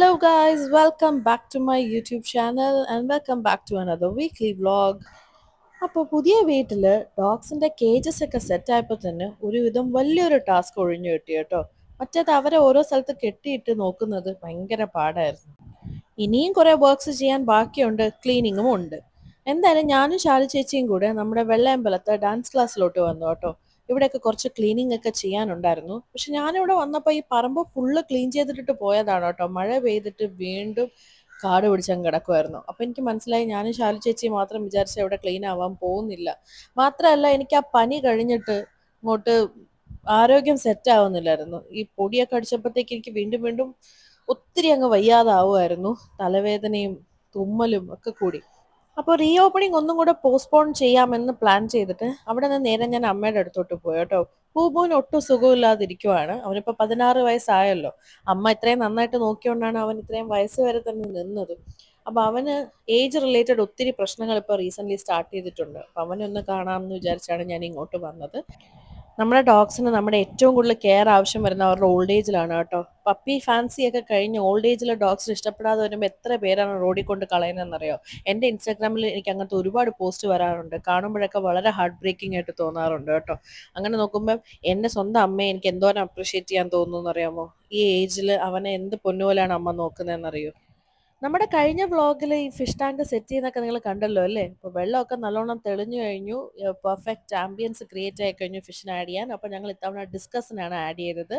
Hello, guys, welcome back to my YouTube channel and welcome back to another weekly vlog. അപ്പോൾ പുതിയ വീട്ടിൽ ഡോഗ്സിന്റെ cages ഒക്കെ set ആയപ്പോൾ തന്നെ ഒരുവിധം വലിയൊരു ടാസ്ക് ഒഴിഞ്ഞു കിട്ടി കേട്ടോ. മറ്റേത് അവരെ ഓരോ സ്ഥലത്ത് കെട്ടിയിട്ട് നോക്കുന്നത് ഭയങ്കര പാടായിരുന്നു. ഇനിയും കുറേ വർക്ക്സ് ചെയ്യാൻ ബാക്കിയുണ്ട് ക്ലീനിങ്ങും ഉണ്ട്. എന്തായാലും ഞാനും ശാലു ചേച്ചിയും കൂടെ നമ്മുടെ വെള്ളയമ്പലത്തെ ഡാൻസ് ക്ലാസ്സിലോട്ട് വന്നു കേട്ടോ. ഇവിടെയൊക്കെ കുറച്ച് ക്ലീനിങ് ഒക്കെ ചെയ്യാനുണ്ടായിരുന്നു. പക്ഷെ ഞാനിവിടെ വന്നപ്പോൾ ഈ പറമ്പ് ഫുള്ള് ക്ലീൻ ചെയ്തിട്ടിട്ട് പോയതാണ് കേട്ടോ. മഴ പെയ്തിട്ട് വീണ്ടും കാട് പിടിച്ചങ്ങ് കിടക്കുമായിരുന്നു അപ്പം എനിക്ക് മനസ്സിലായി ഞാനും ശാലു ചേച്ചി മാത്രം വിചാരിച്ച ഇവിടെ ക്ലീൻ ആവാൻ പോകുന്നില്ല. മാത്രമല്ല എനിക്ക് ആ പനി കഴിഞ്ഞിട്ട് ഇങ്ങോട്ട് ആരോഗ്യം സെറ്റ് ആവുന്നില്ലായിരുന്നു. ഈ പൊടിയൊക്കെ അടിച്ചപ്പോഴത്തേക്ക് എനിക്ക് വീണ്ടും വീണ്ടും ഒത്തിരി അങ്ങ് വയ്യാതാവുമായിരുന്നു. തലവേദനയും തുമ്മലും ഒക്കെ കൂടി. അപ്പോൾ റീ ഓപ്പണിംഗ് ഒന്നും കൂടെ പോസ്റ്റ്പോൺ ചെയ്യാമെന്ന് പ്ലാൻ ചെയ്തിട്ട് അവിടെ നിന്ന് നേരെ ഞാൻ അമ്മയുടെ അടുത്തോട്ട് പോയി കേട്ടോ. പൂബുവിന് ഒട്ടും സുഖമില്ലാതിരിക്കുവാണ്. അവനിപ്പോൾ പതിനാറ് വയസ്സായല്ലോ. അമ്മ ഇത്രയും നന്നായിട്ട് നോക്കിയോണ്ടാണ് അവൻ ഇത്രയും വയസ്സ് വരെ തന്നെ നിന്നത്. അപ്പോൾ അവന് ഏജ് റിലേറ്റഡ് ഒത്തിരി പ്രശ്നങ്ങൾ ഇപ്പോൾ റീസെന്റ്ലി സ്റ്റാർട്ട് ചെയ്തിട്ടുണ്ട്. അപ്പോൾ അവനെ ഒന്ന് കാണാമെന്ന് വിചാരിച്ചാണ് ഞാൻ ഇങ്ങോട്ട് വന്നത്. നമ്മുടെ ഡോഗ്സിന് നമ്മുടെ ഏറ്റവും കൂടുതൽ കെയർ ആവശ്യം വരുന്ന അവരുടെ ഓൾഡ് ഏജിലാണ് കേട്ടോ. പപ്പി ഫാൻസി ഒക്കെ കഴിഞ്ഞ് ഓൾഡ് ഏജിലെ ഡോഗ്സിന് ഇഷ്ടപ്പെടാതെ വരുമ്പോൾ എത്ര പേരാണ് റോഡിൽ കൊണ്ട് കളയുന്നതെന്നറിയോ? എന്റെ ഇൻസ്റ്റാഗ്രാമിൽ എനിക്ക് അങ്ങനത്തെ ഒരുപാട് പോസ്റ്റ് വരാറുണ്ട്. കാണുമ്പോഴൊക്കെ വളരെ ഹാർട്ട് ബ്രേക്കിംഗ് ആയിട്ട് തോന്നാറുണ്ട് കേട്ടോ. അങ്ങനെ നോക്കുമ്പോൾ എന്റെ സ്വന്തം അമ്മയെ എനിക്ക് എന്തോരം അപ്രീഷിയേറ്റ് ചെയ്യാൻ തോന്നുന്നു അറിയാമോ ഈ ഏജിൽ അവനെ എന്ത് പൊന്നുപോലെയാണ് അമ്മ നോക്കുന്നതെന്നറിയോ? നമ്മുടെ കഴിഞ്ഞ വ്ളോഗിൽ ഈ ഫിഷ് ടാങ്ക് സെറ്റ് ചെയ്യുന്നൊക്കെ നിങ്ങൾ കണ്ടല്ലോ അല്ലേ? അപ്പോൾ വെള്ളമൊക്കെ നല്ലോണം തെളിഞ്ഞു കഴിഞ്ഞു. പെർഫെക്റ്റ് ആംബിയൻസ് ക്രിയേറ്റ് ആയി കഴിഞ്ഞു ഫിഷിന് ആഡ് ചെയ്യാൻ. അപ്പോൾ ഞങ്ങൾ ഇത്തവണ ഡിസ്കസിനാണ് ആഡ് ചെയ്തത്.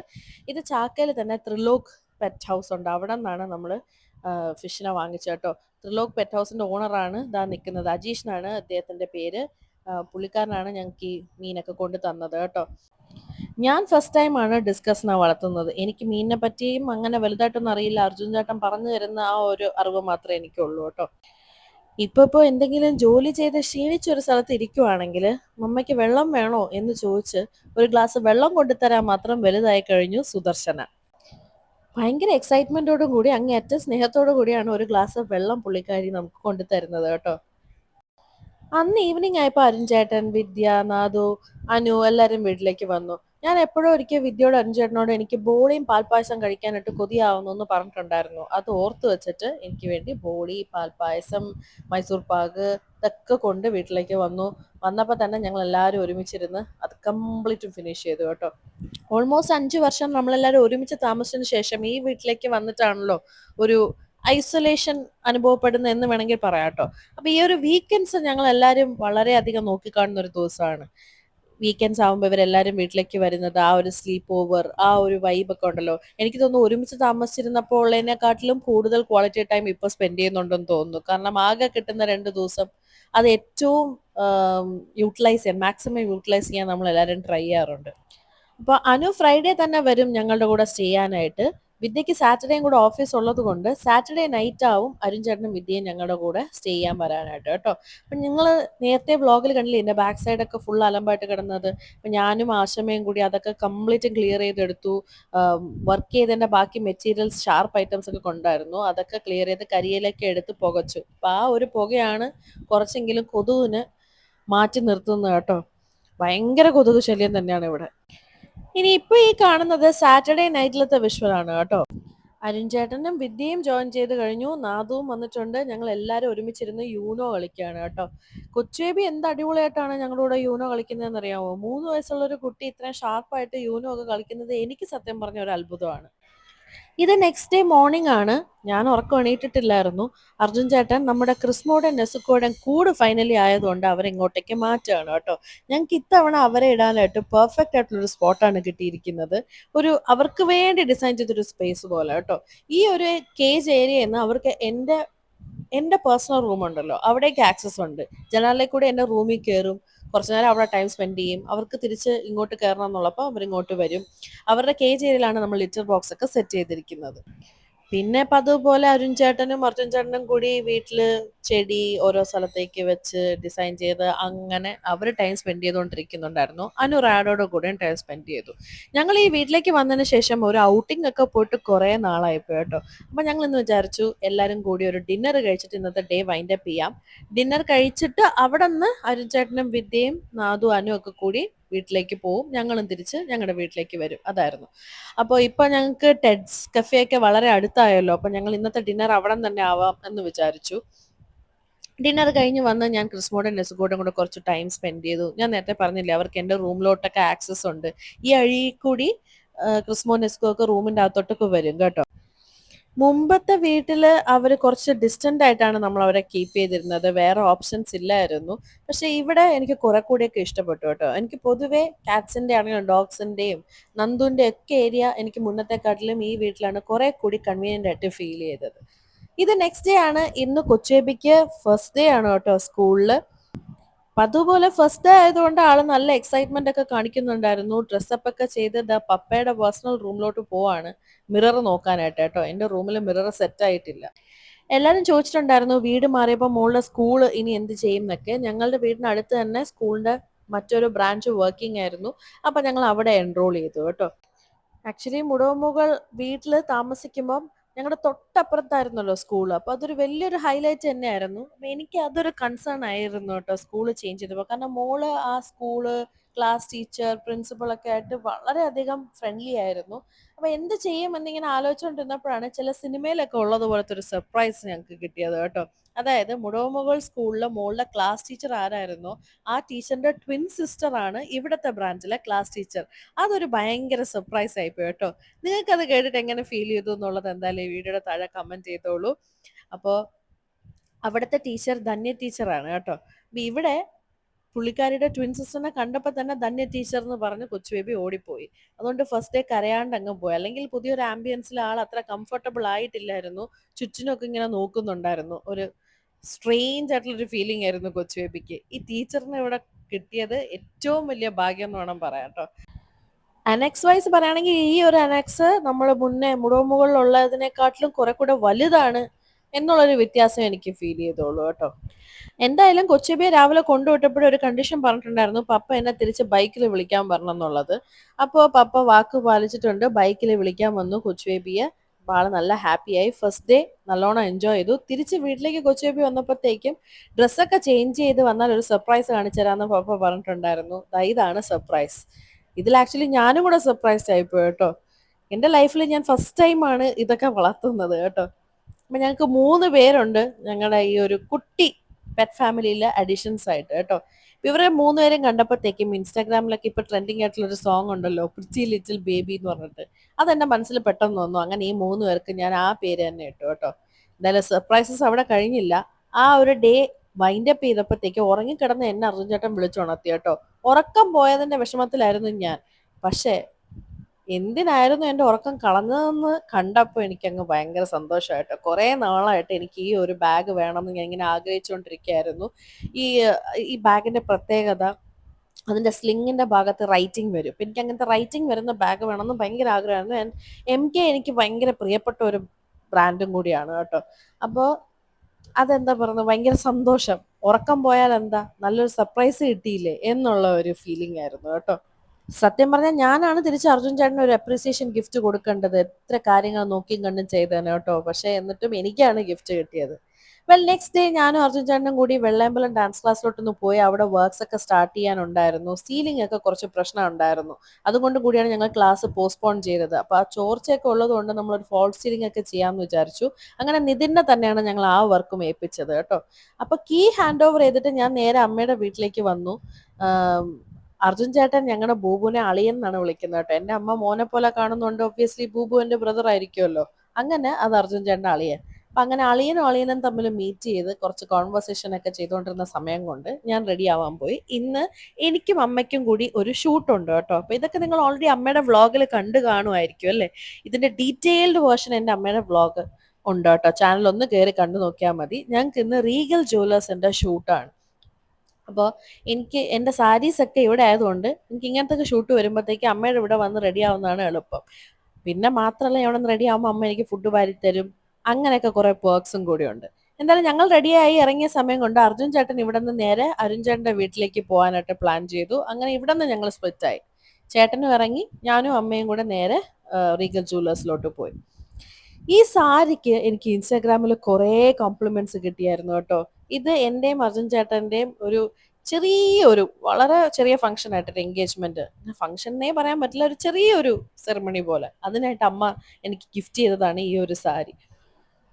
ഇത് ചാക്കയിൽ തന്നെ ത്രിലോക് പെറ്റ് ഹൗസ് ഉണ്ട്. അവിടെ നിന്നാണ് നമ്മൾ ഫിഷിനെ വാങ്ങിച്ചത് കേട്ടോ. ത്രിലോക് പെറ്റ് ഹൗസിന്റെ ഓണറാണ് ഇതാ നിൽക്കുന്നത് അജീഷ് എന്നാണ് അദ്ദേഹത്തിന്റെ പേര്. പുള്ളിക്കാരനാണ് ഞങ്ങൾക്ക് ഈ മീനൊക്കെ കൊണ്ടു തന്നത് കേട്ടോ. ഞാൻ ഫസ്റ്റ് ടൈമാണ് ഡിസ്കസിനെ വളർത്തുന്നത്. എനിക്ക് മീനിനെ പറ്റിയും അങ്ങനെ വലുതായിട്ടൊന്നും അറിയില്ല. അർജുൻ ചേട്ടൻ പറഞ്ഞു തരുന്ന ആ ഒരു അറിവ് മാത്രമേ എനിക്കുള്ളൂ കേട്ടോ. ഇപ്പൊ ഇപ്പൊ എന്തെങ്കിലും ജോലി ചെയ്ത് ക്ഷീണിച്ചൊരു സ്ഥലത്ത് ഇരിക്കുവാണെങ്കിൽ മമ്മയ്ക്ക് വെള്ളം വേണോ? എന്ന് ചോദിച്ച് ഒരു ഗ്ലാസ് വെള്ളം കൊണ്ടുതരാൻ മാത്രം വലുതായി കഴിഞ്ഞു സുദർശന. ഭയങ്കര എക്സൈറ്റ്മെന്റോടും കൂടി അങ്ങേയറ്റ സ്നേഹത്തോടു കൂടിയാണ് ഒരു ഗ്ലാസ് വെള്ളം പുള്ളിക്കാരി നമുക്ക് കൊണ്ടുതരുന്നത് കേട്ടോ. അന്ന് ഈവനിങ് ആയപ്പോൾ അരുൺ ചേട്ടൻ വിദ്യ നാദു അനു എല്ലാവരും വീട്ടിലേക്ക് വന്നു. ഞാൻ എപ്പോഴും ഒരിക്കൽ വിദ്യയോട് അനുചേട്ടനോട് എനിക്ക് ബോളിയും പാൽപ്പായസം കഴിക്കാനായിട്ട് കൊതിയാവുന്നു എന്ന് പറഞ്ഞിട്ടുണ്ടായിരുന്നു. അത് ഓർത്ത് വെച്ചിട്ട് എനിക്ക് വേണ്ടി ബോളി പാൽപ്പായസം മൈസൂർ പാക് ഇതൊക്കെ കൊണ്ട് വീട്ടിലേക്ക് വന്നു. വന്നപ്പോൾ തന്നെ ഞങ്ങൾ എല്ലാവരും ഒരുമിച്ചിരുന്ന് അത് കംപ്ലീറ്റും ഫിനിഷ് ചെയ്തു കേട്ടോ. ഓൾമോസ്റ്റ് അഞ്ച് വർഷം നമ്മളെല്ലാവരും ഒരുമിച്ച് താമസിച്ചതിന് ശേഷം ഈ വീട്ടിലേക്ക് വന്നിട്ടാണല്ലോ ഒരു ഐസൊലേഷൻ അനുഭവപ്പെടുന്ന എന്ന് വേണമെങ്കിൽ പറയാം കേട്ടോ. അപ്പൊ ഈ ഒരു വീക്കെൻഡ്സ് ഞങ്ങൾ എല്ലാവരും വളരെയധികം നോക്കിക്കാണുന്ന ഒരു ദിവസമാണ്. വീക്കെൻഡ്സ് ആകുമ്പോൾ ഇവരെല്ലാവരും വീട്ടിലേക്ക് വരുന്നത് ആ ഒരു സ്ലീപ്പ് ഓവർ ആ ഒരു വൈബ് ഒക്കെ ഉണ്ടല്ലോ. എനിക്ക് തോന്നുന്നു ഒരുമിച്ച് താമസിച്ചിരുന്നപ്പോൾ ഉള്ളതിനെക്കാട്ടിലും കൂടുതൽ ക്വാളിറ്റി ടൈം ഇപ്പോൾ സ്പെൻഡ് ചെയ്യുന്നുണ്ടെന്ന് തോന്നുന്നു. കാരണം ആകെ കിട്ടുന്ന രണ്ട് ദിവസം അത് ഏറ്റവും യൂട്ടിലൈസ് ചെയ്യാൻ മാക്സിമം യൂട്ടിലൈസ് ചെയ്യാൻ നമ്മൾ എല്ലാവരും ട്രൈ ചെയ്യാറുണ്ട്. അപ്പൊ അനു ഫ്രൈഡേ തന്നെ വരും ഞങ്ങളുടെ കൂടെ സ്റ്റേ ചെയ്യാനായിട്ട്. വിദ്യക്ക് സാറ്റർഡേയും കൂടെ ഓഫീസ് ഉള്ളത് കൊണ്ട് സാറ്റർഡേ നൈറ്റ് ആവും അരുൺ ചേട്ടനും വിദ്യയും ഞങ്ങളുടെ കൂടെ സ്റ്റേ ചെയ്യാൻ വരാനായിട്ട് കേട്ടോ. അപ്പൊ നിങ്ങൾ നേരത്തെ ബ്ലോഗിൽ കണ്ടില്ലേ എന്റെ ബാക്ക് സൈഡ് ഒക്കെ ഫുൾ അലമ്പായിട്ട് കിടന്നത്? അപ്പൊ ഞാനും ആശമയും കൂടി അതൊക്കെ കംപ്ലീറ്റ് ക്ലിയർ ചെയ്തെടുത്തു. വർക്ക് ചെയ്തതിന്റെ ബാക്കി മെറ്റീരിയൽസ് ഷാർപ്പ് ഐറ്റംസ് ഒക്കെ കൊണ്ടായിരുന്നു. അതൊക്കെ ക്ലിയർ ചെയ്ത് കരിയിലൊക്കെ എടുത്ത് പുകച്ചു. അപ്പൊ ആ ഒരു പുകയാണ് കുറച്ചെങ്കിലും കൊതുവിന് മാറ്റി നിർത്തുന്നത് കേട്ടോ. ഭയങ്കര കൊതുക് ശല്യം തന്നെയാണ് ഇവിടെ. ഇനി ഇപ്പൊ ഈ കാണുന്നത് സാറ്റർഡേ നൈറ്റിലത്തെ വിഷ്വലാണ് കേട്ടോ. അരുൺ ചേട്ടനും വിദ്യയും ജോയിൻ ചെയ്ത് കഴിഞ്ഞു. നാദുവും വന്നിട്ടുണ്ട്. ഞങ്ങൾ എല്ലാവരും ഒരുമിച്ചിരുന്ന് യൂനോ കളിക്കുകയാണ് കേട്ടോ. കൊച്ചുബേബി എന്ത് അടിപൊളിയായിട്ടാണ് ഞങ്ങളുടെ കൂടെ യൂനോ കളിക്കുന്നതെന്ന് അറിയാമോ മൂന്ന് വയസ്സുള്ള ഒരു കുട്ടി ഇത്രയും ഷാർപ്പായിട്ട് യൂനോ ഒക്കെ കളിക്കുന്നത് എനിക്ക് സത്യം പറഞ്ഞ ഒരു അത്ഭുതമാണ്. ഇത് നെക്സ്റ്റ് ഡേ മോർണിംഗ് ആണ്. ഞാൻ ഉറക്കം എണീറ്റിട്ടില്ലായിരുന്നു. അർജുൻ ചേട്ടൻ നമ്മുടെ ക്രിസ്മോടെ നെസുക്കോടൻ കൂട് ഫൈനലി ആയതുകൊണ്ട് അവരെ ഇങ്ങോട്ടേക്ക് മാറ്റുകയാണ് കേട്ടോ. ഞങ്ങൾക്ക് ഇത്തവണ അവരെ ഇടാനായിട്ട് പെർഫെക്റ്റ് ആയിട്ടുള്ളൊരു സ്പോട്ടാണ് കിട്ടിയിരിക്കുന്നത്. ഒരു അവർക്ക് വേണ്ടി ഡിസൈൻ ചെയ്തൊരു സ്പേസ് പോലെ കേട്ടോ. ഈ ഒരു കേജ് ഏരിയ എന്ന് അവർക്ക് എന്റെ എന്റെ പേഴ്സണൽ റൂം ഉണ്ടല്ലോ. അവിടേക്ക് ആക്സസ് ഉണ്ട്. ജനാലിൽ കൂടെ എന്റെ റൂമിൽ കയറും കുറച്ചു നേരം അവിടെ ടൈം സ്പെൻഡ് ചെയ്യും. അവർക്ക് തിരിച്ച് ഇങ്ങോട്ട് കയറണം എന്നുള്ളപ്പോൾ അവരിങ്ങോട്ട് വരും. അവരുടെ കേജ് ഏരിയയിലാണ് നമ്മൾ ലിറ്റർ ബോക്സ് ഒക്കെ സെറ്റ് ചെയ്തിരിക്കുന്നത്. പിന്നെ ഇപ്പൊ അതുപോലെ അരുൺ ചേട്ടനും അർജുൻ ചേട്ടനും കൂടി വീട്ടിൽ ചെടി ഓരോ സ്ഥലത്തേക്ക് വെച്ച് ഡിസൈൻ ചെയ്ത് അങ്ങനെ അവർ ടൈം സ്പെൻഡ് ചെയ്തുകൊണ്ടിരിക്കുന്നുണ്ടായിരുന്നു അനുറാഡോടെ കൂടെയും ടൈം സ്പെൻഡ് ചെയ്തു. ഞങ്ങൾ ഈ വീട്ടിലേക്ക് വന്നതിന് ശേഷം ഒരു ഔട്ടിംഗ് ഒക്കെ പോയിട്ട് കുറേ നാളായിപ്പോ കേട്ടോ. അപ്പൊ ഞങ്ങൾ ഇന്ന് വിചാരിച്ചു എല്ലാവരും കൂടി ഒരു ഡിന്നർ കഴിച്ചിട്ട് ഇന്നത്തെ ഡേ വൈൻഡപ്പ് ചെയ്യാം. ഡിന്നർ കഴിച്ചിട്ട് അവിടെ നിന്ന് അരുൺ ചേട്ടനും വിദ്യയും നാദു അനു ഒക്കെ കൂടി വീട്ടിലേക്ക് പോവും. ഞങ്ങളും തിരിച്ച് ഞങ്ങളുടെ വീട്ടിലേക്ക് വരും. അതായിരുന്നു. അപ്പോൾ ഇപ്പോൾ ഞങ്ങൾക്ക് ടെഡ്സ് കഫേയൊക്കെ വളരെ അടുത്തായല്ലോ. അപ്പോൾ ഞങ്ങൾ ഇന്നത്തെ ഡിന്നർ അവിടെ തന്നെ ആവാം എന്ന് വിചാരിച്ചു. ഡിന്നർ കഴിഞ്ഞ് വന്ന് ഞാൻ ക്രിസ്മോടും നെസുകോടും കൂടെ കുറച്ച് ടൈം സ്പെൻഡ് ചെയ്തു. ഞാൻ നേരത്തെ പറഞ്ഞില്ലേ അവർക്ക് എന്റെ റൂമിലോട്ടൊക്കെ ആക്സസ് ഉണ്ട്. ഈ അഴി കൂടി ക്രിസ്മോ നെസ്കോ ഒക്കെ റൂമിന്റെ അകത്തോട്ടൊക്കെ വരും കേട്ടോ. മുമ്പത്തെ വീട്ടിൽ അവർ കുറച്ച് ഡിസ്റ്റന്റ് ആയിട്ടാണ് നമ്മൾ അവരെ കീപ്പ് ചെയ്തിരുന്നത്. വേറെ ഓപ്ഷൻസ് ഇല്ലായിരുന്നു. പക്ഷെ ഇവിടെ എനിക്ക് കുറെ കൂടിയൊക്കെ ഇഷ്ടപ്പെട്ടു കേട്ടോ. എനിക്ക് പൊതുവേ കാറ്റ്സിന്റെ ആണെങ്കിലും ഡോഗ്സിന്റെയും നന്ദുവിന്റെ ഒക്കെ ഏരിയ എനിക്ക് മുന്നത്തെക്കാട്ടിലും ഈ വീട്ടിലാണ് കുറെ കൂടി കൺവീനിയന്റ് ആയിട്ട് ഫീൽ ചെയ്തത്. ഇത് നെക്സ്റ്റ് ഡേ ആണ്. ഇന്ന് കൊച്ചേബിക്ക് ഫസ്റ്റ് ഡേ ആണ് കേട്ടോ സ്കൂളിൽ അപ്പൊ അതുപോലെ ഫസ്റ്റ് ഡേ ആയതുകൊണ്ട് ആൾ നല്ല എക്സൈറ്റ്മെന്റ് ഒക്കെ കാണിക്കുന്നുണ്ടായിരുന്നു. ഡ്രസ്സപ്പ് ഒക്കെ ചെയ്ത് ദ പപ്പയുടെ പേഴ്സണൽ റൂമിലോട്ട് പോവാണ്. മിറർ നോക്കാനായിട്ട് കേട്ടോ. എന്റെ റൂമിൽ മിറർ സെറ്റ് ആയിട്ടില്ല. എല്ലാവരും ചോദിച്ചിട്ടുണ്ടായിരുന്നു വീട് മാറിയപ്പോൾ മോളുടെ സ്കൂൾ ഇനി എന്ത് ചെയ്യും എന്നൊക്കെ. ഞങ്ങളുടെ വീടിന്റെ അടുത്ത് തന്നെ സ്കൂളിന്റെ മറ്റൊരു ബ്രാഞ്ച് വർക്കിംഗ് ആയിരുന്നു. അപ്പൊ ഞങ്ങൾ അവിടെ എൻറോൾ ചെയ്തു കേട്ടോ. ആക്ച്വലി മുടവമുകൾ വീട്ടിൽ താമസിക്കുമ്പം ഞങ്ങളുടെ തൊട്ടപ്പുറത്തായിരുന്നല്ലോ സ്കൂൾ അപ്പൊ അതൊരു വലിയൊരു ഹൈലൈറ്റ് തന്നെയായിരുന്നു. അപ്പൊ എനിക്ക് അതൊരു കൺസേൺ ആയിരുന്നു കേട്ടോ സ്കൂൾ ചേഞ്ച് ചെയ്തപ്പോൾ കാരണം മോൾ ആ സ്കൂൾ ക്ലാസ് ടീച്ചർ പ്രിൻസിപ്പൾ ഒക്കെ ആയിട്ട് വളരെയധികം ഫ്രണ്ട്ലി ആയിരുന്നു. അപ്പൊ എന്ത് ചെയ്യും എന്നിങ്ങനെ ആലോചിച്ചുകൊണ്ടിരുന്നപ്പോഴാണ് ചില സിനിമയിലൊക്കെ ഉള്ളതുപോലത്തെ ഒരു സർപ്രൈസ് ഞങ്ങൾക്ക് കിട്ടിയത് കേട്ടോ. അതായത് മുടവമുകൾ സ്കൂളിലെ മോളുടെ ക്ലാസ് ടീച്ചർ ആരായിരുന്നോ? ആ ടീച്ചറിന്റെ ട്വിൻ സിസ്റ്റർ ആണ് ഇവിടുത്തെ ബ്രാഞ്ചിലെ ക്ലാസ് ടീച്ചർ അതൊരു ഭയങ്കര സർപ്രൈസ് ആയിപ്പോയി കേട്ടോ. നിങ്ങൾക്ക് അത് കേട്ടിട്ട് എങ്ങനെ ഫീൽ ചെയ്തു എന്നുള്ളത് എന്തായാലും ഈ വീഡിയോയുടെ താഴെ കമന്റ് ചെയ്തോളൂ. അപ്പോൾ അവിടുത്തെ ടീച്ചർ ധന്യ ടീച്ചറാണ് കേട്ടോ. ഇവിടെ പുള്ളിക്കാരിയുടെ ട്വിൻ സിസ്റ്ററിനെ കണ്ടപ്പോൾ തന്നെ ധന്യ ടീച്ചർ എന്ന് പറഞ്ഞ് കൊച്ചു ബേബി ഓടിപ്പോയി. അതുകൊണ്ട് ഫസ്റ്റ് ഡേ കരയാണ്ട് അങ്ങ് പോയി. അല്ലെങ്കിൽ പുതിയൊരു ആംബിയൻസിൽ ആൾ അത്ര കംഫർട്ടബിൾ ആയിട്ടില്ലായിരുന്നു. ചുറ്റിനൊക്കെ ഇങ്ങനെ നോക്കുന്നുണ്ടായിരുന്നു. ഒരു സ്ട്രെയിഞ്ച് ആയിട്ടുള്ള ഒരു ഫീലിംഗ് ആയിരുന്നു കൊച്ചു ബേബിക്ക് ഈ ടീച്ചറിനെ ഇവിടെ കിട്ടിയത് ഏറ്റവും വലിയ ഭാഗ്യം എന്ന് വേണം പറയാം കേട്ടോ. അനക്സ് വൈസ് പറയുകയാണെങ്കിൽ ഈ ഒരു അനക്സ് നമ്മൾ മുന്നേ മുടവുമുകളിലുള്ളതിനെക്കാട്ടിലും കുറെ കൂടെ വലുതാണ് എന്നുള്ളൊരു വ്യത്യാസം എനിക്ക് ഫീൽ ചെയ്തോളൂ കേട്ടോ. എന്തായാലും കൊച്ചുബിയെ രാവിലെ കൊണ്ടുവിട്ടപ്പോഴും ഒരു കണ്ടീഷൻ പറഞ്ഞിട്ടുണ്ടായിരുന്നു. പപ്പ എന്നെ തിരിച്ച് ബൈക്കിൽ വിളിക്കാൻ പറഞ്ഞു എന്നുള്ളത് അപ്പോൾ പപ്പ വാക്ക് പാലിച്ചിട്ടുണ്ട്. ബൈക്കിൽ വിളിക്കാൻ വന്നു കൊച്ചുബേബിയെ അപ്പോൾ നല്ല ഹാപ്പിയായി ഫസ്റ്റ് ഡേ നല്ലോണം എൻജോയ് ചെയ്തു. തിരിച്ച് വീട്ടിലേക്ക് കൊച്ചുബേബി വന്നപ്പോഴത്തേക്കും ഡ്രസ്സൊക്കെ ചേഞ്ച് ചെയ്ത് വന്നാൽ ഒരു സർപ്രൈസ് കാണിച്ചു തരാമെന്ന് പപ്പ പറഞ്ഞിട്ടുണ്ടായിരുന്നു. ഇതാണ് സർപ്രൈസ് ഇതിൽ ആക്ച്വലി ഞാനും കൂടെ സർപ്രൈസ്ഡ് ആയിപ്പോയി കേട്ടോ. എന്റെ ലൈഫിൽ ഞാൻ ഫസ്റ്റ് ടൈമാണ് ഇതൊക്കെ വളർത്തുന്നത് കേട്ടോ. അപ്പം ഞങ്ങൾക്ക് മൂന്ന് പേരുണ്ട് ഞങ്ങളുടെ ഈ ഒരു കുട്ടി പെറ്റ് ഫാമിലിയിലെ അഡീഷൻസ് ആയിട്ട് കേട്ടോ. ഇവരെ മൂന്നുപേരും കണ്ടപ്പോഴത്തേക്കും ഇൻസ്റ്റാഗ്രാമിലൊക്കെ ഇപ്പൊ ട്രെൻഡിങ് ആയിട്ടുള്ള ഒരു സോങ് ഉണ്ടല്ലോ പ്രിറ്റി ലിറ്റിൽ ബേബി എന്ന് പറഞ്ഞിട്ട്. അതെന്റെ മനസ്സിൽ പെട്ടെന്ന് തോന്നുന്നു അങ്ങനെ ഈ മൂന്ന് പേർക്ക് ഞാൻ ആ പേര് തന്നെ ഇട്ടു കേട്ടോ. എന്തായാലും സർപ്രൈസസ് അവിടെ കഴിഞ്ഞില്ല. ആ ഒരു ഡേ വൈൻഡ് അപ്പ് ചെയ്തപ്പോഴത്തേക്ക് ഉറങ്ങിക്കിടന്ന് എന്നെ അർജുൻ ചേട്ടൻ വിളിച്ചുണർത്തി കേട്ടോ. ഉറക്കം പോയതിന്റെ വിഷമത്തിലായിരുന്നു ഞാൻ. പക്ഷേ എന്തിനായിരുന്നു എന്റെ ഉറക്കം കളഞ്ഞതെന്ന് കണ്ടപ്പോൾ എനിക്കങ്ങ് ഭയങ്കര സന്തോഷമായിട്ട് കുറേ നാളായിട്ട് എനിക്ക് ഈ ഒരു ബാഗ് വേണമെന്ന് ഞാൻ ഇങ്ങനെ ആഗ്രഹിച്ചുകൊണ്ടിരിക്കുകയായിരുന്നു ഈ ഈ ബാഗിന്റെ പ്രത്യേകത അതിന്റെ സ്ലിങ്ങിന്റെ ഭാഗത്ത് റൈറ്റിംഗ് വരും. ഇപ്പം എനിക്ക് അങ്ങനത്തെ റൈറ്റിംഗ് വരുന്ന ബാഗ് വേണമെന്ന് ഭയങ്കര ആഗ്രഹമായിരുന്നു. എം കെ എനിക്ക് ഭയങ്കര പ്രിയപ്പെട്ട ഒരു ബ്രാൻഡും കൂടിയാണ് കേട്ടോ. അപ്പോൾ അതെന്താ പറയുന്നത്? ഭയങ്കര സന്തോഷം. ഉറക്കം പോയാൽ എന്താ? നല്ലൊരു സർപ്രൈസ് കിട്ടിയില്ലേ? എന്നുള്ള ഒരു ഫീലിംഗ് ആയിരുന്നു കേട്ടോ. സത്യം പറഞ്ഞാൽ ഞാനാണ് തിരിച്ച് അർജുൻ ചേട്ടന് ഒരു അപ്രീസിയേഷൻ ഗിഫ്റ്റ് കൊടുക്കേണ്ടത്. എത്ര കാര്യങ്ങൾ നോക്കിയും കണ്ടും ചെയ്തേനെ കേട്ടോ. പക്ഷെ എന്നിട്ടും എനിക്കാണ് ഗിഫ്റ്റ് കിട്ടിയത്. വെൽ നെക്സ്റ്റ് ഡേ ഞാനും അർജുൻ ചേട്ടനും കൂടി വെള്ളയമ്പലം ഡാൻസ് ക്ലാസ്സിലോട്ടൊന്ന് പോയി അവിടെ വർക്ക്സ് ഒക്കെ സ്റ്റാർട്ട് ചെയ്യാനുണ്ടായിരുന്നു. സീലിംഗ് ഒക്കെ കുറച്ച് പ്രശ്നം ഉണ്ടായിരുന്നു. അതുകൊണ്ട് കൂടിയാണ് ഞങ്ങൾ ക്ലാസ് പോസ്റ്റ്പോൺ ചെയ്തത്. അപ്പൊ ആ ചോർച്ചയൊക്കെ ഉള്ളതുകൊണ്ട് നമ്മൾ ഒരു ഫോൾ സീലിംഗ് ഒക്കെ ചെയ്യാമെന്ന് വിചാരിച്ചു. അങ്ങനെ നിതിനെ തന്നെയാണ് ഞങ്ങൾ ആ വർക്കും ഏൽപ്പിച്ചത് കേട്ടോ. അപ്പൊ കീ ഹാൻഡ് ഓവർ ചെയ്തിട്ട് ഞാൻ നേരെ അമ്മയുടെ വീട്ടിലേക്ക് വന്നു. അർജുൻ ചേട്ടൻ ഞങ്ങളുടെ ബൂബുവിനെ അളിയൻ എന്നാണ് വിളിക്കുന്നത് കേട്ടോ. എന്റെ അമ്മ മോനെ പോലെ കാണുന്നുണ്ട്. ഒബ്വിയസ്ലി ബൂബു എന്റെ ബ്രദർ ആയിരിക്കുമല്ലോ. അങ്ങനെ അത് അർജുൻ ചേട്ടന്റെ അളിയൻ. അപ്പൊ അങ്ങനെ അളിയനും അളിയനും തമ്മിൽ മീറ്റ് ചെയ്ത് കുറച്ച് കോൺവെർസേഷൻ ഒക്കെ ചെയ്തുകൊണ്ടിരുന്ന സമയം കൊണ്ട് ഞാൻ റെഡി ആവാൻ പോയി. ഇന്ന് എനിക്കും അമ്മയ്ക്കും കൂടി ഒരു ഷൂട്ട് ഉണ്ട് കേട്ടോ. അപ്പൊ ഇതൊക്കെ നിങ്ങൾ ഓൾറെഡി അമ്മയുടെ വ്ളോഗിൽ കണ്ടു കാണുമായിരിക്കും അല്ലേ? ഇതിന്റെ ഡീറ്റെയിൽഡ് വേർഷൻ എന്റെ അമ്മയുടെ വ്ളോഗ് ഉണ്ട് കേട്ടോ. ചാനൽ ഒന്ന് കയറി കണ്ടു നോക്കിയാൽ മതി. ഞങ്ങൾക്ക് ഇന്ന് റീഗൽ ജുവലേഴ്സിന്റെ ഷൂട്ടാണ് അപ്പോൾ എനിക്ക് എന്റെ സാരീസൊക്കെ ഇവിടെ ആയതുകൊണ്ട് എനിക്ക് ഇങ്ങനത്തെ ഷൂട്ട് വരുമ്പോഴത്തേക്ക് അമ്മയുടെ ഇവിടെ വന്ന് റെഡി ആവുന്നതാണ് എളുപ്പം. പിന്നെ മാത്രമല്ല ഇവിടെ റെഡി ആകുമ്പോൾ അമ്മ എനിക്ക് ഫുഡ് വാരിത്തരും തരും. അങ്ങനെയൊക്കെ കുറേ പേർക്സും കൂടിയുണ്ട് എന്തായാലും ഞങ്ങൾ റെഡിയായി ഇറങ്ങിയ സമയം കൊണ്ട് അർജുൻ ചേട്ടൻ ഇവിടെ നിന്ന് നേരെ അരുൺ ചേട്ടന്റെ വീട്ടിലേക്ക് പോകാനായിട്ട് പ്ലാൻ ചെയ്തു. അങ്ങനെ ഇവിടെ നിന്ന് ഞങ്ങൾ സ്പ്ലിറ്റ് ആയി. ചേട്ടനും ഇറങ്ങി ഞാനും അമ്മയും കൂടെ നേരെ റീഗൽ ജൂലേഴ്സിലോട്ട് പോയി. ഈ സാരിക്ക് എനിക്ക് ഇൻസ്റ്റാഗ്രാമിൽ കുറേ കോംപ്ലിമെന്റ്സ് കിട്ടിയായിരുന്നു കേട്ടോ. ഇത് എന്റെയും അർജുൻ ചേട്ടന്റെയും ഒരു ചെറിയ ഒരു വളരെ ചെറിയ ഫംഗ്ഷൻ ആയിട്ട് ഒരു എൻഗേജ്മെന്റ് ഫംഗ്ഷൻ എന്നേ പറയാൻ പറ്റില്ല ഒരു ചെറിയൊരു സെറമണി പോലെ. അതിനായിട്ട് അമ്മ എനിക്ക് ഗിഫ്റ്റ് ചെയ്തതാണ് ഈ ഒരു സാരി.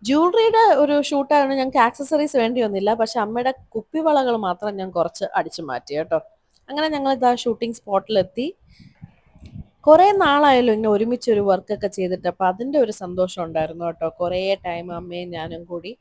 ജ്വല്ലറിയുടെ ഒരു ഷൂട്ടാണ് ഞങ്ങൾക്ക് ആക്സസറീസ് വേണ്ടി വന്നില്ല പക്ഷെ അമ്മയുടെ കുപ്പിവളകൾ മാത്രം ഞാൻ കുറച്ച് അടിച്ചു മാറ്റി കേട്ടോ. അങ്ങനെ ഞങ്ങൾ ഇതാ ഷൂട്ടിംഗ് സ്പോട്ടിലെത്തി കുറേ നാളായാലും ഇങ്ങനെ ഒരുമിച്ച് ഒരു വർക്കൊക്കെ ചെയ്തിട്ട്. അപ്പൊ അതിന്റെ ഒരു സന്തോഷം ഉണ്ടായിരുന്നു കേട്ടോ. കുറേ ടൈം അമ്മയും ഞാനും കൂടി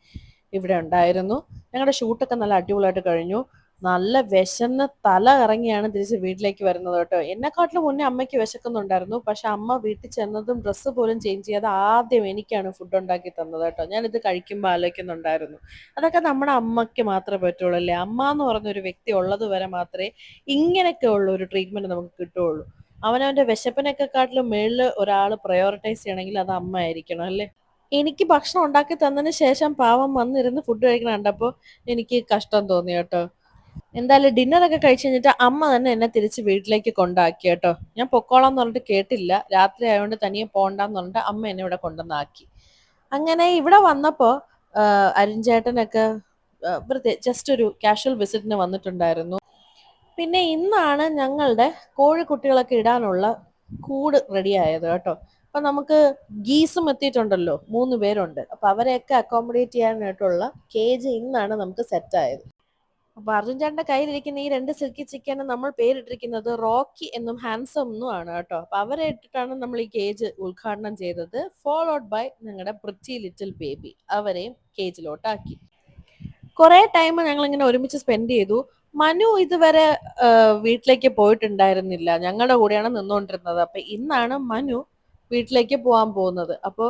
ഇവിടെ ഉണ്ടായിരുന്നു. ഞങ്ങളുടെ ഷൂട്ടൊക്കെ നല്ല അടിപൊളിയായിട്ട് കഴിഞ്ഞു. നല്ല വിശന്ന് തല ഇറങ്ങിയാണ് തിരിച്ച് വീട്ടിലേക്ക് വരുന്നത് കേട്ടോ. എന്നെക്കാട്ടിലും മുന്നേ അമ്മയ്ക്ക് വിശക്കുന്നുണ്ടായിരുന്നു. പക്ഷെ അമ്മ വീട്ടിൽ ചെന്നതും ഡ്രസ്സ് പോലും ചേഞ്ച് ചെയ്യാതെ ആദ്യം എനിക്കാണ് ഫുഡ് ഉണ്ടാക്കി തന്നത് കേട്ടോ. ഞാനിത് കഴിക്കുമ്പോൾ ആലോചിക്കുന്നുണ്ടായിരുന്നു. അതൊക്കെ നമ്മുടെ അമ്മയ്ക്ക് മാത്രമേ പറ്റുള്ളൂ അല്ലേ? അമ്മ എന്ന് പറഞ്ഞൊരു വ്യക്തി ഉള്ളത് വരെ മാത്രമേ ഇങ്ങനെയൊക്കെ ഉള്ള ഒരു ട്രീറ്റ്മെന്റ് നമുക്ക് കിട്ടുള്ളൂ അവനവന്റെ വിശപ്പിനൊക്കെ കാട്ടിലും മേളിൽ ഒരാൾ പ്രയോറിറ്റൈസ് ചെയ്യണമെങ്കിൽ അത് അമ്മ ആയിരിക്കണം അല്ലേ? എനിക്ക് ഭക്ഷണം ഉണ്ടാക്കി തന്നതിന് ശേഷം പാവം വന്നിരുന്ന് ഫുഡ് കഴിക്കണ കണ്ടപ്പോൾ എനിക്ക് കഷ്ടം തോന്നി കേട്ടോ. എന്തായാലും ഡിന്നറൊക്കെ കഴിച്ചു കഴിഞ്ഞിട്ട് അമ്മ തന്നെ എന്നെ തിരിച്ച് വീട്ടിലേക്ക് കൊണ്ടാക്കി കേട്ടോ. ഞാൻ പൊക്കോളാം എന്ന് പറഞ്ഞിട്ട് കേട്ടില്ല. രാത്രി ആയതുകൊണ്ട് തനിയെ പോണ്ടെന്ന് പറഞ്ഞിട്ട് അമ്മ എന്നെ ഇവിടെ കൊണ്ടുവന്നാക്കി അങ്ങനെ ഇവിടെ വന്നപ്പോൾ അരുൺചേട്ടനൊക്കെ ജസ്റ്റ് ഒരു കാഷ്വൽ വിസിറ്റിന് വന്നിട്ടുണ്ടായിരുന്നു. പിന്നെ ഇന്നാണ് ഞങ്ങളുടെ കോഴിക്കുട്ടികളൊക്കെ ഇടാനുള്ള കൂട് റെഡി ആയത് കേട്ടോ. അപ്പൊ നമുക്ക് ഗീസും എത്തിയിട്ടുണ്ടല്ലോ മൂന്ന് പേരുണ്ട്. അപ്പൊ അവരെയൊക്കെ അക്കോമഡേറ്റ് ചെയ്യാനായിട്ടുള്ള കേജ് ഇന്നാണ് നമുക്ക് സെറ്റ് ആയത്. അപ്പൊ അർജുൻ ചേട്ടന്റെ കയ്യിലിരിക്കുന്ന ഈ രണ്ട് സിൽക്കി ചിക്കന് നമ്മൾ പേരിട്ടിരിക്കുന്നത് റോക്കി എന്നും ഹാൻസം എന്നും ആണ് കേട്ടോ. അപ്പൊ അവരെ ഇട്ടിട്ടാണ് നമ്മൾ ഈ കേജ് ഉദ്ഘാടനം ചെയ്തത്. ഫോളോഡ് ബൈ ഞങ്ങളുടെ പ്രിറ്റി ലിറ്റിൽ ബേബി അവരെയും കേജിലോട്ടാക്കി കുറെ ടൈം ഞങ്ങൾ ഇങ്ങനെ ഒരുമിച്ച് സ്പെൻഡ് ചെയ്തു. മനു ഇതുവരെ വീട്ടിലേക്ക് പോയിട്ടുണ്ടായിരുന്നില്ല. ഞങ്ങളുടെ കൂടെയാണ് നിന്നുകൊണ്ടിരുന്നത്. അപ്പൊ ഇന്നാണ് മനു വീട്ടിലേക്ക് പോകാൻ പോകുന്നത്. അപ്പോൾ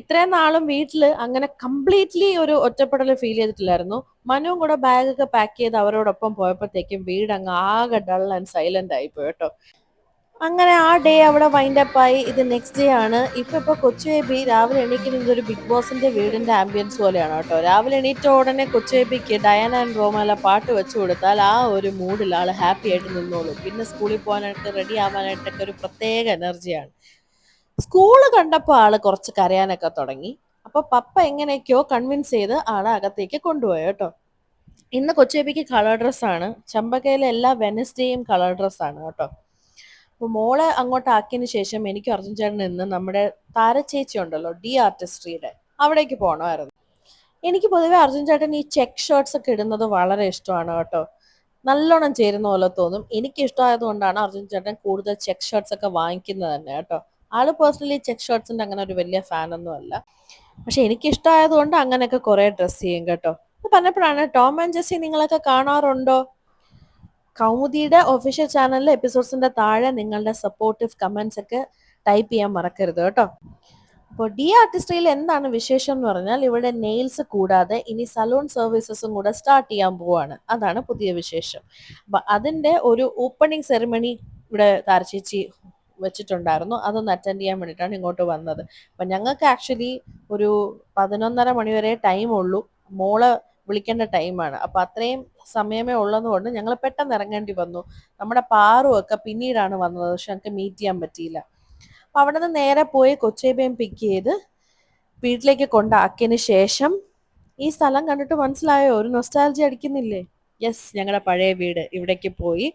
ഇത്രയും നാളും വീട്ടിൽ അങ്ങനെ കംപ്ലീറ്റ്ലി ഒരു ഒറ്റപ്പെടൽ ഫീൽ ചെയ്തിട്ടില്ലായിരുന്നു. മനുവും കൂടെ ബാഗൊക്കെ പാക്ക് ചെയ്ത് അവരോടൊപ്പം പോയപ്പോഴത്തേക്കും വീട് അങ്ങ് ആകെ ഡൾ ആൻഡ് സൈലന്റ് ആയി പോയി കേട്ടോ. അങ്ങനെ ആ ഡേ അവിടെ വൈൻഡ് അപ്പ് ആയി. ഇത് നെക്സ്റ്റ് ഡേ ആണ്. ഇപ്പൊ ഇപ്പൊ കൊച്ചു ബേബി രാവിലെ എണീക്കുന്നത് ഒരു ബിഗ് ബോസിന്റെ വീടിന്റെ ആംബിയൻസ് പോലെയാണ് കേട്ടോ. രാവിലെ എണീറ്റ ഉടനെ കൊച്ചു ബേബിക്ക് ഡയാന ആൻഡ് റോമാല പാട്ട് വെച്ചു കൊടുത്താൽ ആ ഒരു മൂഡിൽ ആൾ ഹാപ്പി ആയിട്ട് നിന്നോളും. പിന്നെ സ്കൂളിൽ പോകാനായിട്ട് റെഡി ആവാനായിട്ടൊക്കെ ഒരു പ്രത്യേക എനർജിയാണ് സ്കൂൾ കണ്ടപ്പോൾ ആൾ കുറച്ച് കരയാനൊക്കെ തുടങ്ങി. അപ്പൊ പപ്പ എങ്ങനെയൊക്കെയോ കൺവിൻസ് ചെയ്ത് ആളെ അകത്തേക്ക് കൊണ്ടുപോയി കേട്ടോ. ഇന്ന് കൊച്ചേബിക്ക് കളർ ഡ്രസ്സാണ് ചമ്പക്കയിലെ എല്ലാ വെനസ്ഡേയും കളർ ഡ്രസ്സാണ് കേട്ടോ. അപ്പോൾ മോളെ അങ്ങോട്ട് ആക്കിയതിന് ശേഷം എനിക്ക് അർജുൻ ചേട്ടൻ നിന്ന് നമ്മുടെ താരച്ചേച്ചി ഉണ്ടല്ലോ ഡി ആർട്ടിസ്ട്രിയുടെ അവിടേക്ക് പോകണമായിരുന്നു എനിക്ക് പൊതുവെ അർജുൻ ചേട്ടൻ ഈ ചെക്ക് ഷർട്ട്സ് ഒക്കെ ഇടുന്നത് വളരെ ഇഷ്ടമാണ് കേട്ടോ. നല്ലോണം ചേരുന്ന പോലെ തോന്നും. എനിക്ക് ഇഷ്ടമായത് കൊണ്ടാണ് അർജുൻ ചേട്ടൻ കൂടുതൽ ചെക്ക് ഷർട്ട്സ് ഒക്കെ വാങ്ങിക്കുന്നത് തന്നെ കേട്ടോ. ആൾ പേഴ്സണലി ചെക്ക് ഷർട്ട്സിന്റെ അങ്ങനെ ഒരു വലിയ ഫാൻ ഒന്നും അല്ല. പക്ഷെ എനിക്ക് ഇഷ്ടമായത് കൊണ്ട് അങ്ങനെയൊക്കെ കുറെ ഡ്രസ്സ് ചെയ്യും കേട്ടോ. പറഞ്ഞപ്പോഴാണ് ടോം ആൻഡ് ജെസ്സി നിങ്ങളൊക്കെ കാണാറുണ്ടോ? കൗമുദിയുടെ ഒഫീഷ്യൽ ചാനലിലെ എപ്പിസോഡ്സിന്റെ താഴെ നിങ്ങളുടെ സപ്പോർട്ടീവ് കമന്റ്സ് ഒക്കെ ടൈപ്പ് ചെയ്യാൻ മറക്കരുത് കേട്ടോ. അപ്പോൾ ഡി ആർട്ടിസ്ട്രിയിൽ എന്താണ് വിശേഷം എന്ന് പറഞ്ഞാൽ ഇവിടെ നെയിൽസ് കൂടാതെ ഇനി സലൂൺ സർവീസസും കൂടെ സ്റ്റാർട്ട് ചെയ്യാൻ പോവാണ്. അതാണ് പുതിയ വിശേഷം. അപ്പൊ അതിന്റെ ഒരു ഓപ്പണിംഗ് സെറിമണി ഇവിടെ താരച്ചേച്ചി വെച്ചിട്ടുണ്ടായിരുന്നു. അതൊന്ന് അറ്റൻഡ് ചെയ്യാൻ വേണ്ടിയിട്ടാണ് ഇങ്ങോട്ട് വന്നത്. അപ്പൊ ഞങ്ങൾക്ക് ആക്ച്വലി ഒരു പതിനൊന്നര മണിവരെ ടൈം ഉള്ളൂ. മോൾ വിളിക്കേണ്ട ടൈമാണ് അപ്പൊ അത്രയും സമയമേ ഉള്ളതുകൊണ്ട് ഞങ്ങൾ പെട്ടെന്ന് ഇറങ്ങേണ്ടി വന്നു. നമ്മുടെ പാറുമൊക്കെ പിന്നീടാണ് വന്നത്. പക്ഷെ ഞങ്ങൾക്ക് മീറ്റ് ചെയ്യാൻ പറ്റിയില്ല. അപ്പൊ അവിടെ നിന്ന് നേരെ പോയി കൊച്ചേബയും പിക്ക് ചെയ്ത് വീട്ടിലേക്ക് കൊണ്ടാക്കിയതിന് ശേഷം ഈ സ്ഥലം കണ്ടിട്ട് മനസ്സിലായോ? ഒരു നൊസ്റ്റാലജി അടിക്കുന്നില്ലേ? യെസ് ഞങ്ങളുടെ പഴയ വീട് ഇവിടേക്ക് പോയി.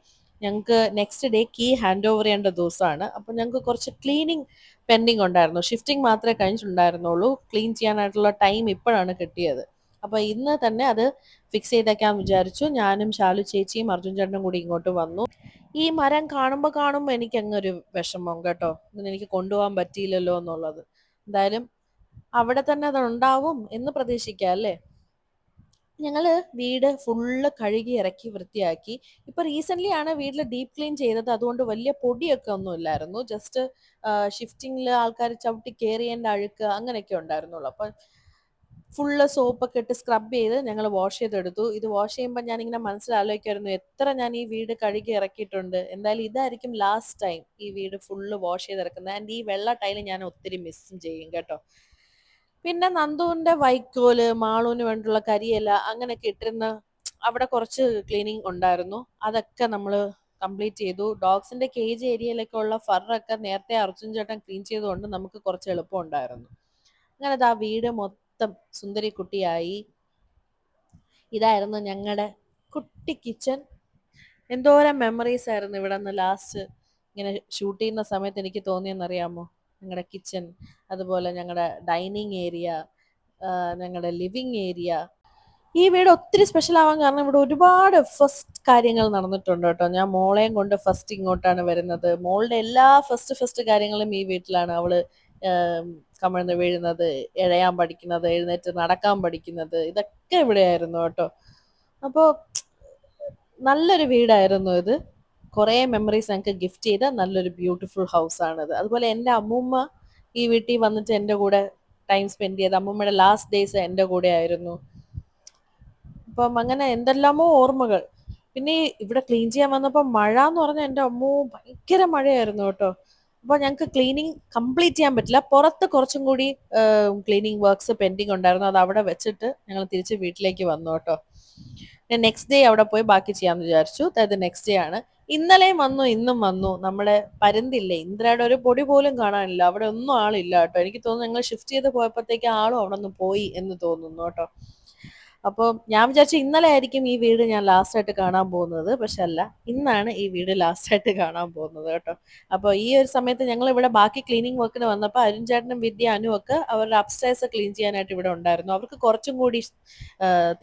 ഞങ്ങൾക്ക് next day key hand over ചെയ്യേണ്ട ദിവസമാണ് അപ്പം ഞങ്ങൾക്ക് കുറച്ച് ക്ലീനിങ് പെൻഡിങ് ഉണ്ടായിരുന്നു. ഷിഫ്റ്റിംഗ് മാത്രമേ കഴിഞ്ഞിട്ടുണ്ടായിരുന്നുള്ളൂ. ക്ലീൻ ചെയ്യാനായിട്ടുള്ള ടൈം ഇപ്പോഴാണ് കിട്ടിയത്. അപ്പൊ ഇന്ന് തന്നെ അത് ഫിക്സ് ചെയ്തേക്കാൻ വിചാരിച്ചു. ഞാനും ശാലു ചേച്ചിയും അർജുൻ ചേട്ടനും കൂടി ഇങ്ങോട്ട് വന്നു. ഈ മരം കാണുമ്പോൾ കാണുമ്പോൾ എനിക്ക് അങ്ങൊരു വിഷമം കേട്ടോ. ഇന്ന് എനിക്ക് കൊണ്ടുപോകാൻ പറ്റിയില്ലല്ലോ എന്നുള്ളത്. എന്തായാലും അവിടെ തന്നെ അത് ഉണ്ടാവും എന്ന് പ്രതീക്ഷിക്കാം അല്ലേ? ഞങ്ങൾ വീട് ഫുള്ള് കഴുകി ഇറക്കി വൃത്തിയാക്കി. ഇപ്പൊ റീസെന്റ് ആണ് വീട്ടിൽ ഡീപ് ക്ലീൻ ചെയ്തത്. അതുകൊണ്ട് വലിയ പൊടിയൊക്കെ ഒന്നും ഇല്ലായിരുന്നു. ജസ്റ്റ് ഷിഫ്റ്റിങ്ങിൽ ആൾക്കാർ ചവിട്ടി കയറിയേണ്ട അഴുക്ക് അങ്ങനെയൊക്കെ ഉണ്ടായിരുന്നുള്ളൂ. അപ്പൊ ഫുള്ള് സോപ്പൊക്കെ ഇട്ട് സ്ക്രബ് ചെയ്ത് ഞങ്ങൾ വാഷ് ചെയ്തെടുത്തു. ഇത് വാഷ് ചെയ്യുമ്പോൾ ഞാൻ ഞാനിങ്ങനെ മനസ്സിലാലോചിക്കായിരുന്നു എത്ര ഞാൻ ഈ വീട് കഴുകി ഇറക്കിയിട്ടുണ്ട്. എന്തായാലും ഇതായിരിക്കും ലാസ്റ്റ് ടൈം ഈ വീട് ഫുള്ള് വാഷ് ചെയ്ത് ചെയ്തിറക്കുന്നത് ആൻഡ് ഈ വെള്ള ടൈൽ ഞാൻ ഒത്തിരി മിസ്സും ചെയ്യും കേട്ടോ. പിന്നെ നന്ദുവിന്റെ വൈക്കോൽ മാളൂന് വേണ്ടിയുള്ള കരിയില അങ്ങനെയൊക്കെ ഇട്ടിരുന്ന അവിടെ കുറച്ച് ക്ലീനിങ് ഉണ്ടായിരുന്നു. അതൊക്കെ നമ്മൾ കംപ്ലീറ്റ് ചെയ്തു. ഡോഗ്സിന്റെ കേജ് ഏരിയയിലൊക്കെ ഉള്ള ഫറൊക്കെ നേരത്തെ അർജുൻ ചേട്ടൻ ക്ലീൻ ചെയ്തുകൊണ്ട് നമുക്ക് കുറച്ച് എളുപ്പം ഉണ്ടായിരുന്നു. അങ്ങനെ ആ വീട് മൊത്തം സുന്ദരി കുട്ടിയായി. ഇതായിരുന്നു ഞങ്ങളുടെ കുട്ടി കിച്ചൻ എന്തോരം മെമ്മറീസ് ആയിരുന്നു ഇവിടെ നിന്ന് ലാസ്റ്റ് ഇങ്ങനെ ഷൂട്ട് ചെയ്യുന്ന സമയത്ത് എനിക്ക് തോന്നിയെന്നറിയാമോ? ഞങ്ങളുടെ കിച്ചൺ അതുപോലെ ഞങ്ങളുടെ ഡൈനിങ് ഏരിയ ഞങ്ങളുടെ ലിവിങ് ഏരിയ ഈ വീട് ഒത്തിരി സ്പെഷ്യൽ ആവാൻ കാരണം ഇവിടെ ഒരുപാട് ഫസ്റ്റ് കാര്യങ്ങൾ നടന്നിട്ടുണ്ട് കേട്ടോ. ഞാൻ മോളെയും കൊണ്ട് ഫസ്റ്റ് ഇങ്ങോട്ടാണ് വരുന്നത്. മോളുടെ എല്ലാ ഫസ്റ്റ് ഫസ്റ്റ് കാര്യങ്ങളും ഈ വീട്ടിലാണ്. അവൾ കമിഴ്ന്ന് വീഴുന്നത് ഇഴയാൻ പഠിക്കുന്നത് എഴുന്നേറ്റ് നടക്കാൻ പഠിക്കുന്നത് ഇതൊക്കെ ഇവിടെയായിരുന്നു കേട്ടോ. അപ്പോൾ നല്ലൊരു വീടായിരുന്നു ഇത്. കുറേ മെമ്മറീസ് ഞങ്ങൾക്ക് ഗിഫ്റ്റ് ചെയ്ത നല്ലൊരു ബ്യൂട്ടിഫുൾ ഹൗസ് ആണിത്. അതുപോലെ എന്റെ അമ്മൂമ്മ ഈ വീട്ടിൽ വന്നിട്ട് എന്റെ കൂടെ ടൈം സ്പെൻഡ് ചെയ്ത് അമ്മൂമ്മയുടെ ലാസ്റ്റ് ഡേയ്സ് എന്റെ കൂടെ ആയിരുന്നു. അപ്പം അങ്ങനെ എന്തെല്ലാമോ ഓർമ്മകൾ. പിന്നെ ഇവിടെ ക്ലീൻ ചെയ്യാൻ വന്നപ്പോൾ മഴ എന്ന് പറഞ്ഞാൽ എന്റെ അമ്മൂ ഭയങ്കര മഴയായിരുന്നു കേട്ടോ. അപ്പോൾ ഞങ്ങൾക്ക് ക്ലീനിങ് കംപ്ലീറ്റ് ചെയ്യാൻ പറ്റില്ല. പുറത്ത് കുറച്ചും കൂടി ക്ലീനിങ് വർക്ക്സ് പെൻഡിങ് ഉണ്ടായിരുന്നു. അത് അവിടെ വെച്ചിട്ട് ഞങ്ങൾ തിരിച്ച് വീട്ടിലേക്ക് വന്നു കേട്ടോ. ഞാൻ നെക്സ്റ്റ് ഡേ അവിടെ പോയി ബാക്കി ചെയ്യാമെന്ന് വിചാരിച്ചു. അതായത് നെക്സ്റ്റ് ഡേ ആണ്. ഇന്നലെയും വന്നു ഇന്നും വന്നു. നമ്മുടെ പരന്തില്ലേ ഇന്ദ്രയുടെ ഒരു പൊടി പോലും കാണാനില്ല. അവിടെ ഒന്നും ആളില്ല കേട്ടോ. എനിക്ക് തോന്നുന്നു ഞങ്ങൾ ഷിഫ്റ്റ് ചെയ്ത് പോയപ്പോഴത്തേക്ക് ആളും അവിടെ ഒന്ന് പോയി എന്ന് തോന്നുന്നു കേട്ടോ. അപ്പോൾ ഞാൻ വിചാരിച്ചു ഇന്നലെ ആയിരിക്കും ഈ വീട് ഞാൻ ലാസ്റ്റ് ആയിട്ട് കാണാൻ പോകുന്നത്. പക്ഷെ അല്ല ഇന്നാണ് ഈ വീട് ലാസ്റ്റ് ആയിട്ട് കാണാൻ പോകുന്നത് കേട്ടോ. അപ്പോൾ ഈ ഒരു സമയത്ത് ഞങ്ങൾ ഇവിടെ ബാക്കി ക്ലീനിങ് വർക്കിന് വന്നപ്പോൾ അരുൺ ചേട്ടനും വിദ്യ അനു ഒക്കെ അവരുടെ അപ്സ്റ്റേഴ്സ് ക്ലീൻ ചെയ്യാനായിട്ട് ഇവിടെ ഉണ്ടായിരുന്നു. അവർക്ക് കുറച്ചും കൂടി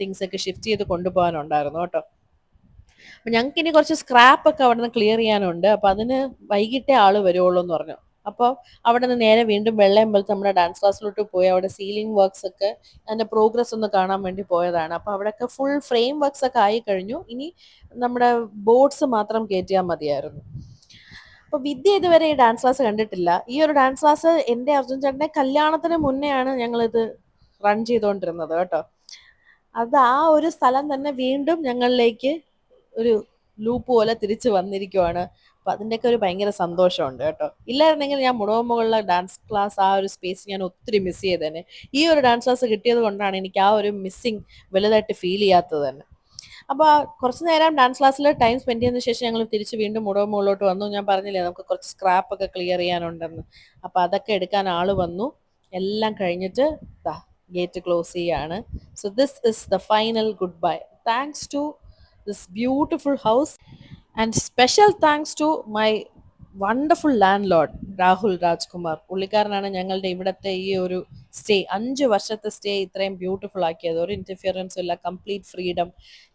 തിങ്സ് ഒക്കെ ഷിഫ്റ്റ് ചെയ്ത് കൊണ്ടുപോകാനുണ്ടായിരുന്നു കേട്ടോ. അപ്പൊ ഞങ്ങൾക്ക് ഇനി കുറച്ച് സ്ക്രാപ്പ് ഒക്കെ അവിടെ നിന്ന് ക്ലിയർ ചെയ്യാനുണ്ട്. അപ്പൊ അതിന് വൈകിട്ടേ ആൾ വരുവുള്ളൂ എന്ന് പറഞ്ഞു. അപ്പോൾ അവിടെ നിന്ന് നേരെ വീണ്ടും വെള്ളയമ്പലത്ത് നമ്മുടെ ഡാൻസ് ക്ലാസ്സിലോട്ട് പോയി അവിടെ സീലിംഗ് വർക്ക്സ് ഒക്കെ അതിന്റെ പ്രോഗ്രസ് ഒന്ന് കാണാൻ വേണ്ടി പോയതാണ്. അപ്പോൾ അവിടെയൊക്കെ ഫുൾ ഫ്രെയിം വർക്ക്സ് ഒക്കെ ആയി കഴിഞ്ഞു. ഇനി നമ്മുടെ ബോർഡ്സ് മാത്രം കയറ്റിയാൽ മതിയായിരുന്നു. അപ്പോൾ വിദ്യ ഇതുവരെ ഈ ഡാൻസ് ക്ലാസ് കണ്ടിട്ടില്ല. ഈ ഒരു ഡാൻസ് ക്ലാസ് എന്റെ അർജുൻ ചേട്ടന്റെ കല്യാണത്തിന് മുന്നെയാണ് ഞങ്ങൾ ഇത് റൺ ചെയ്തുകൊണ്ടിരുന്നത് കേട്ടോ. അത് ആ ഒരു സ്ഥലം തന്നെ വീണ്ടും ഞങ്ങളിലേക്ക് ഒരു ലൂപ്പ് പോലെ തിരിച്ചു വന്നിരിക്കുവാണ്. അപ്പൊ അതിന്റെയൊക്കെ ഒരു ഭയങ്കര സന്തോഷമുണ്ട് കേട്ടോ. ഇല്ലായിരുന്നെങ്കിൽ ഞാൻ മുടവമുകളിലെ ഡാൻസ് ക്ലാസ് ആ ഒരു സ്പേസ് ഞാൻ ഒത്തിരി മിസ് ചെയ്തേനെ. ഈ ഒരു ഡാൻസ് ക്ലാസ് കിട്ടിയത് കൊണ്ടാണ് എനിക്ക് ആ ഒരു മിസ്സിങ് വലുതായിട്ട് ഫീൽ ചെയ്യാത്തത് തന്നെ. അപ്പൊ ആ കുറച്ച് നേരം ഡാൻസ് ക്ലാസ്സിൽ ടൈം സ്പെൻഡ് ചെയ്യുന്ന ശേഷം ഞങ്ങൾ തിരിച്ച് വീണ്ടും മുടവമുകളിലോട്ട് വന്നു. ഞാൻ പറഞ്ഞില്ലേ നമുക്ക് കുറച്ച് സ്ക്രാപ്പ് ഒക്കെ ക്ലിയർ ചെയ്യാനുണ്ടെന്ന്. അപ്പൊ അതൊക്കെ എടുക്കാൻ ആൾ വന്നു. എല്ലാം കഴിഞ്ഞിട്ട് ഗേറ്റ് ക്ലോസ് ചെയ്യാണ്. So this is the final goodbye thanks to this beautiful house and special thanks to my wonderful landlord Rahul Rajkumar പുള്ളിക്കാരനാണ് ഞങ്ങളുടെ ഇവിടുത്തെ ഈ ഒരു സ്റ്റേ അഞ്ച് വർഷത്തെ സ്റ്റേ ഇത്രയും ബ്യൂട്ടിഫുൾ ആക്കിയത്. ഒരു ഇന്റർഫിയറൻസും ഇല്ല കംപ്ലീറ്റ് ഫ്രീഡം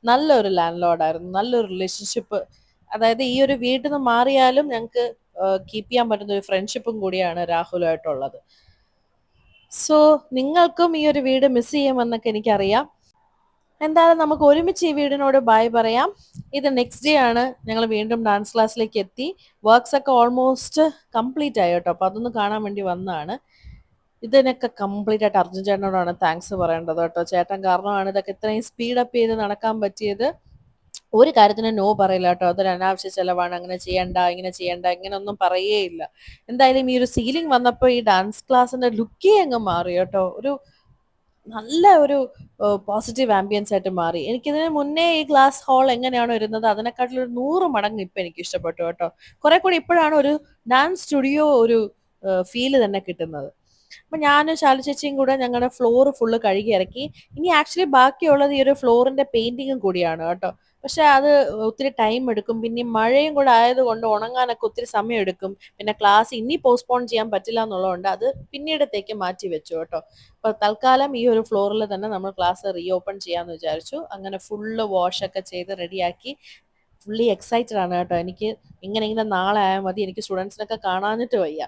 നല്ലൊരു ലാൻഡ് ലോഡായിരുന്നു നല്ലൊരു റിലേഷൻഷിപ്പ് അതായത് ഈ ഒരു വീട്ടിൽ നിന്ന് മാറിയാലും ഞങ്ങൾക്ക് കീപ്പ് ചെയ്യാൻ പറ്റുന്ന ഒരു ഫ്രണ്ട്ഷിപ്പും കൂടിയാണ് രാഹുലുമായിട്ടുള്ളത്. സോ നിങ്ങൾക്കും ഈ ഒരു വീട് മിസ് ചെയ്യുമെന്നൊക്കെ എനിക്കറിയാം. എന്തായാലും നമുക്ക് ഒരുമിച്ച് ഈ വീടിനോട് ബൈ പറയാം. ഇത് നെക്സ്റ്റ് ഡേ ആണ്. ഞങ്ങൾ വീണ്ടും ഡാൻസ് ക്ലാസ്സിലേക്ക് എത്തി. വർക്ക്സ് ഒക്കെ ഓൾമോസ്റ്റ് കംപ്ലീറ്റ് ആയി കേട്ടോ. അപ്പൊ അതൊന്ന് കാണാൻ വേണ്ടി വന്നതാണ്. ഇതിനൊക്കെ കംപ്ലീറ്റ് ആയിട്ട് അർജുൻ ചേട്ടനോടാണ് താങ്ക്സ് പറയേണ്ടത് കേട്ടോ. ചേട്ടൻ കാരണമാണ് ഇതൊക്കെ ഇത്രയും സ്പീഡ് അപ്പ് ചെയ്ത് നടക്കാൻ പറ്റിയത്. ഒരു കാര്യത്തിന് നോ പറയില്ല കേട്ടോ. അതൊരു അനാവശ്യ ചെലവാണ്. അങ്ങനെ ചെയ്യണ്ട ഇങ്ങനെ ചെയ്യണ്ട ഇങ്ങനെ ഒന്നും പറയേയില്ല എന്തായാലും ഈ ഒരു സീലിംഗ് വന്നപ്പോൾ ഈ ഡാൻസ് ക്ലാസ്സിന്റെ ലുക്കേ അങ്ങ് മാറി കേട്ടോ. ഒരു നല്ല ഒരു പോസിറ്റീവ് ആംബിയൻസ് ആയിട്ട് മാറി. എനിക്കിതിന് മുന്നേ ഈ ഗ്ലാസ് ഹോൾ എങ്ങനെയാണോ ഇരുന്നത് അതിനെക്കാട്ടിലൊരു നൂറ് മടങ്ങ് ഇപ്പൊ എനിക്ക് ഇഷ്ടപ്പെട്ടു കേട്ടോ. കുറെ കൂടി ഇപ്പോഴാണ് ഒരു ഡാൻസ് സ്റ്റുഡിയോ ഒരു ഫീൽ തന്നെ കിട്ടുന്നത്. അപ്പൊ ഞാനും ശാലു ചേച്ചിയും കൂടെ ഞങ്ങളുടെ ഫ്ലോർ ഫുള്ള് കഴുകി ഇറക്കി. ഇനി ആക്ച്വലി ബാക്കിയുള്ളത് ഈ ഒരു ഫ്ലോറിന്റെ പെയിന്റിങ്ങും കൂടിയാണ് കേട്ടോ. പക്ഷെ അത് ഒത്തിരി ടൈം എടുക്കും. പിന്നെ മഴയും കൂടെ ആയതുകൊണ്ട് ഉണങ്ങാനൊക്കെ ഒത്തിരി സമയം എടുക്കും. പിന്നെ ക്ലാസ് ഇനി പോസ്റ്റ്പോൺ ചെയ്യാൻ പറ്റില്ല എന്നുള്ളതുകൊണ്ട് അത് പിന്നീടത്തേക്ക് മാറ്റി വെച്ചു കേട്ടോ. അപ്പൊ തൽക്കാലം ഈ ഒരു ഫ്ലോറിൽ തന്നെ നമ്മൾ ക്ലാസ് റീ ഓപ്പൺ ചെയ്യാന്ന് വിചാരിച്ചു. അങ്ങനെ ഫുള്ള് വാഷ് ഒക്കെ ചെയ്ത് റെഡിയാക്കി ഫുള്ളി എക്സൈറ്റഡ് ആണ് കേട്ടോ. എനിക്ക് ഇങ്ങനെ ഇങ്ങനെ നാളെ ആയാൽ മതി. എനിക്ക് സ്റ്റുഡൻസിനൊക്കെ കാണാനിട്ട് വയ്യ.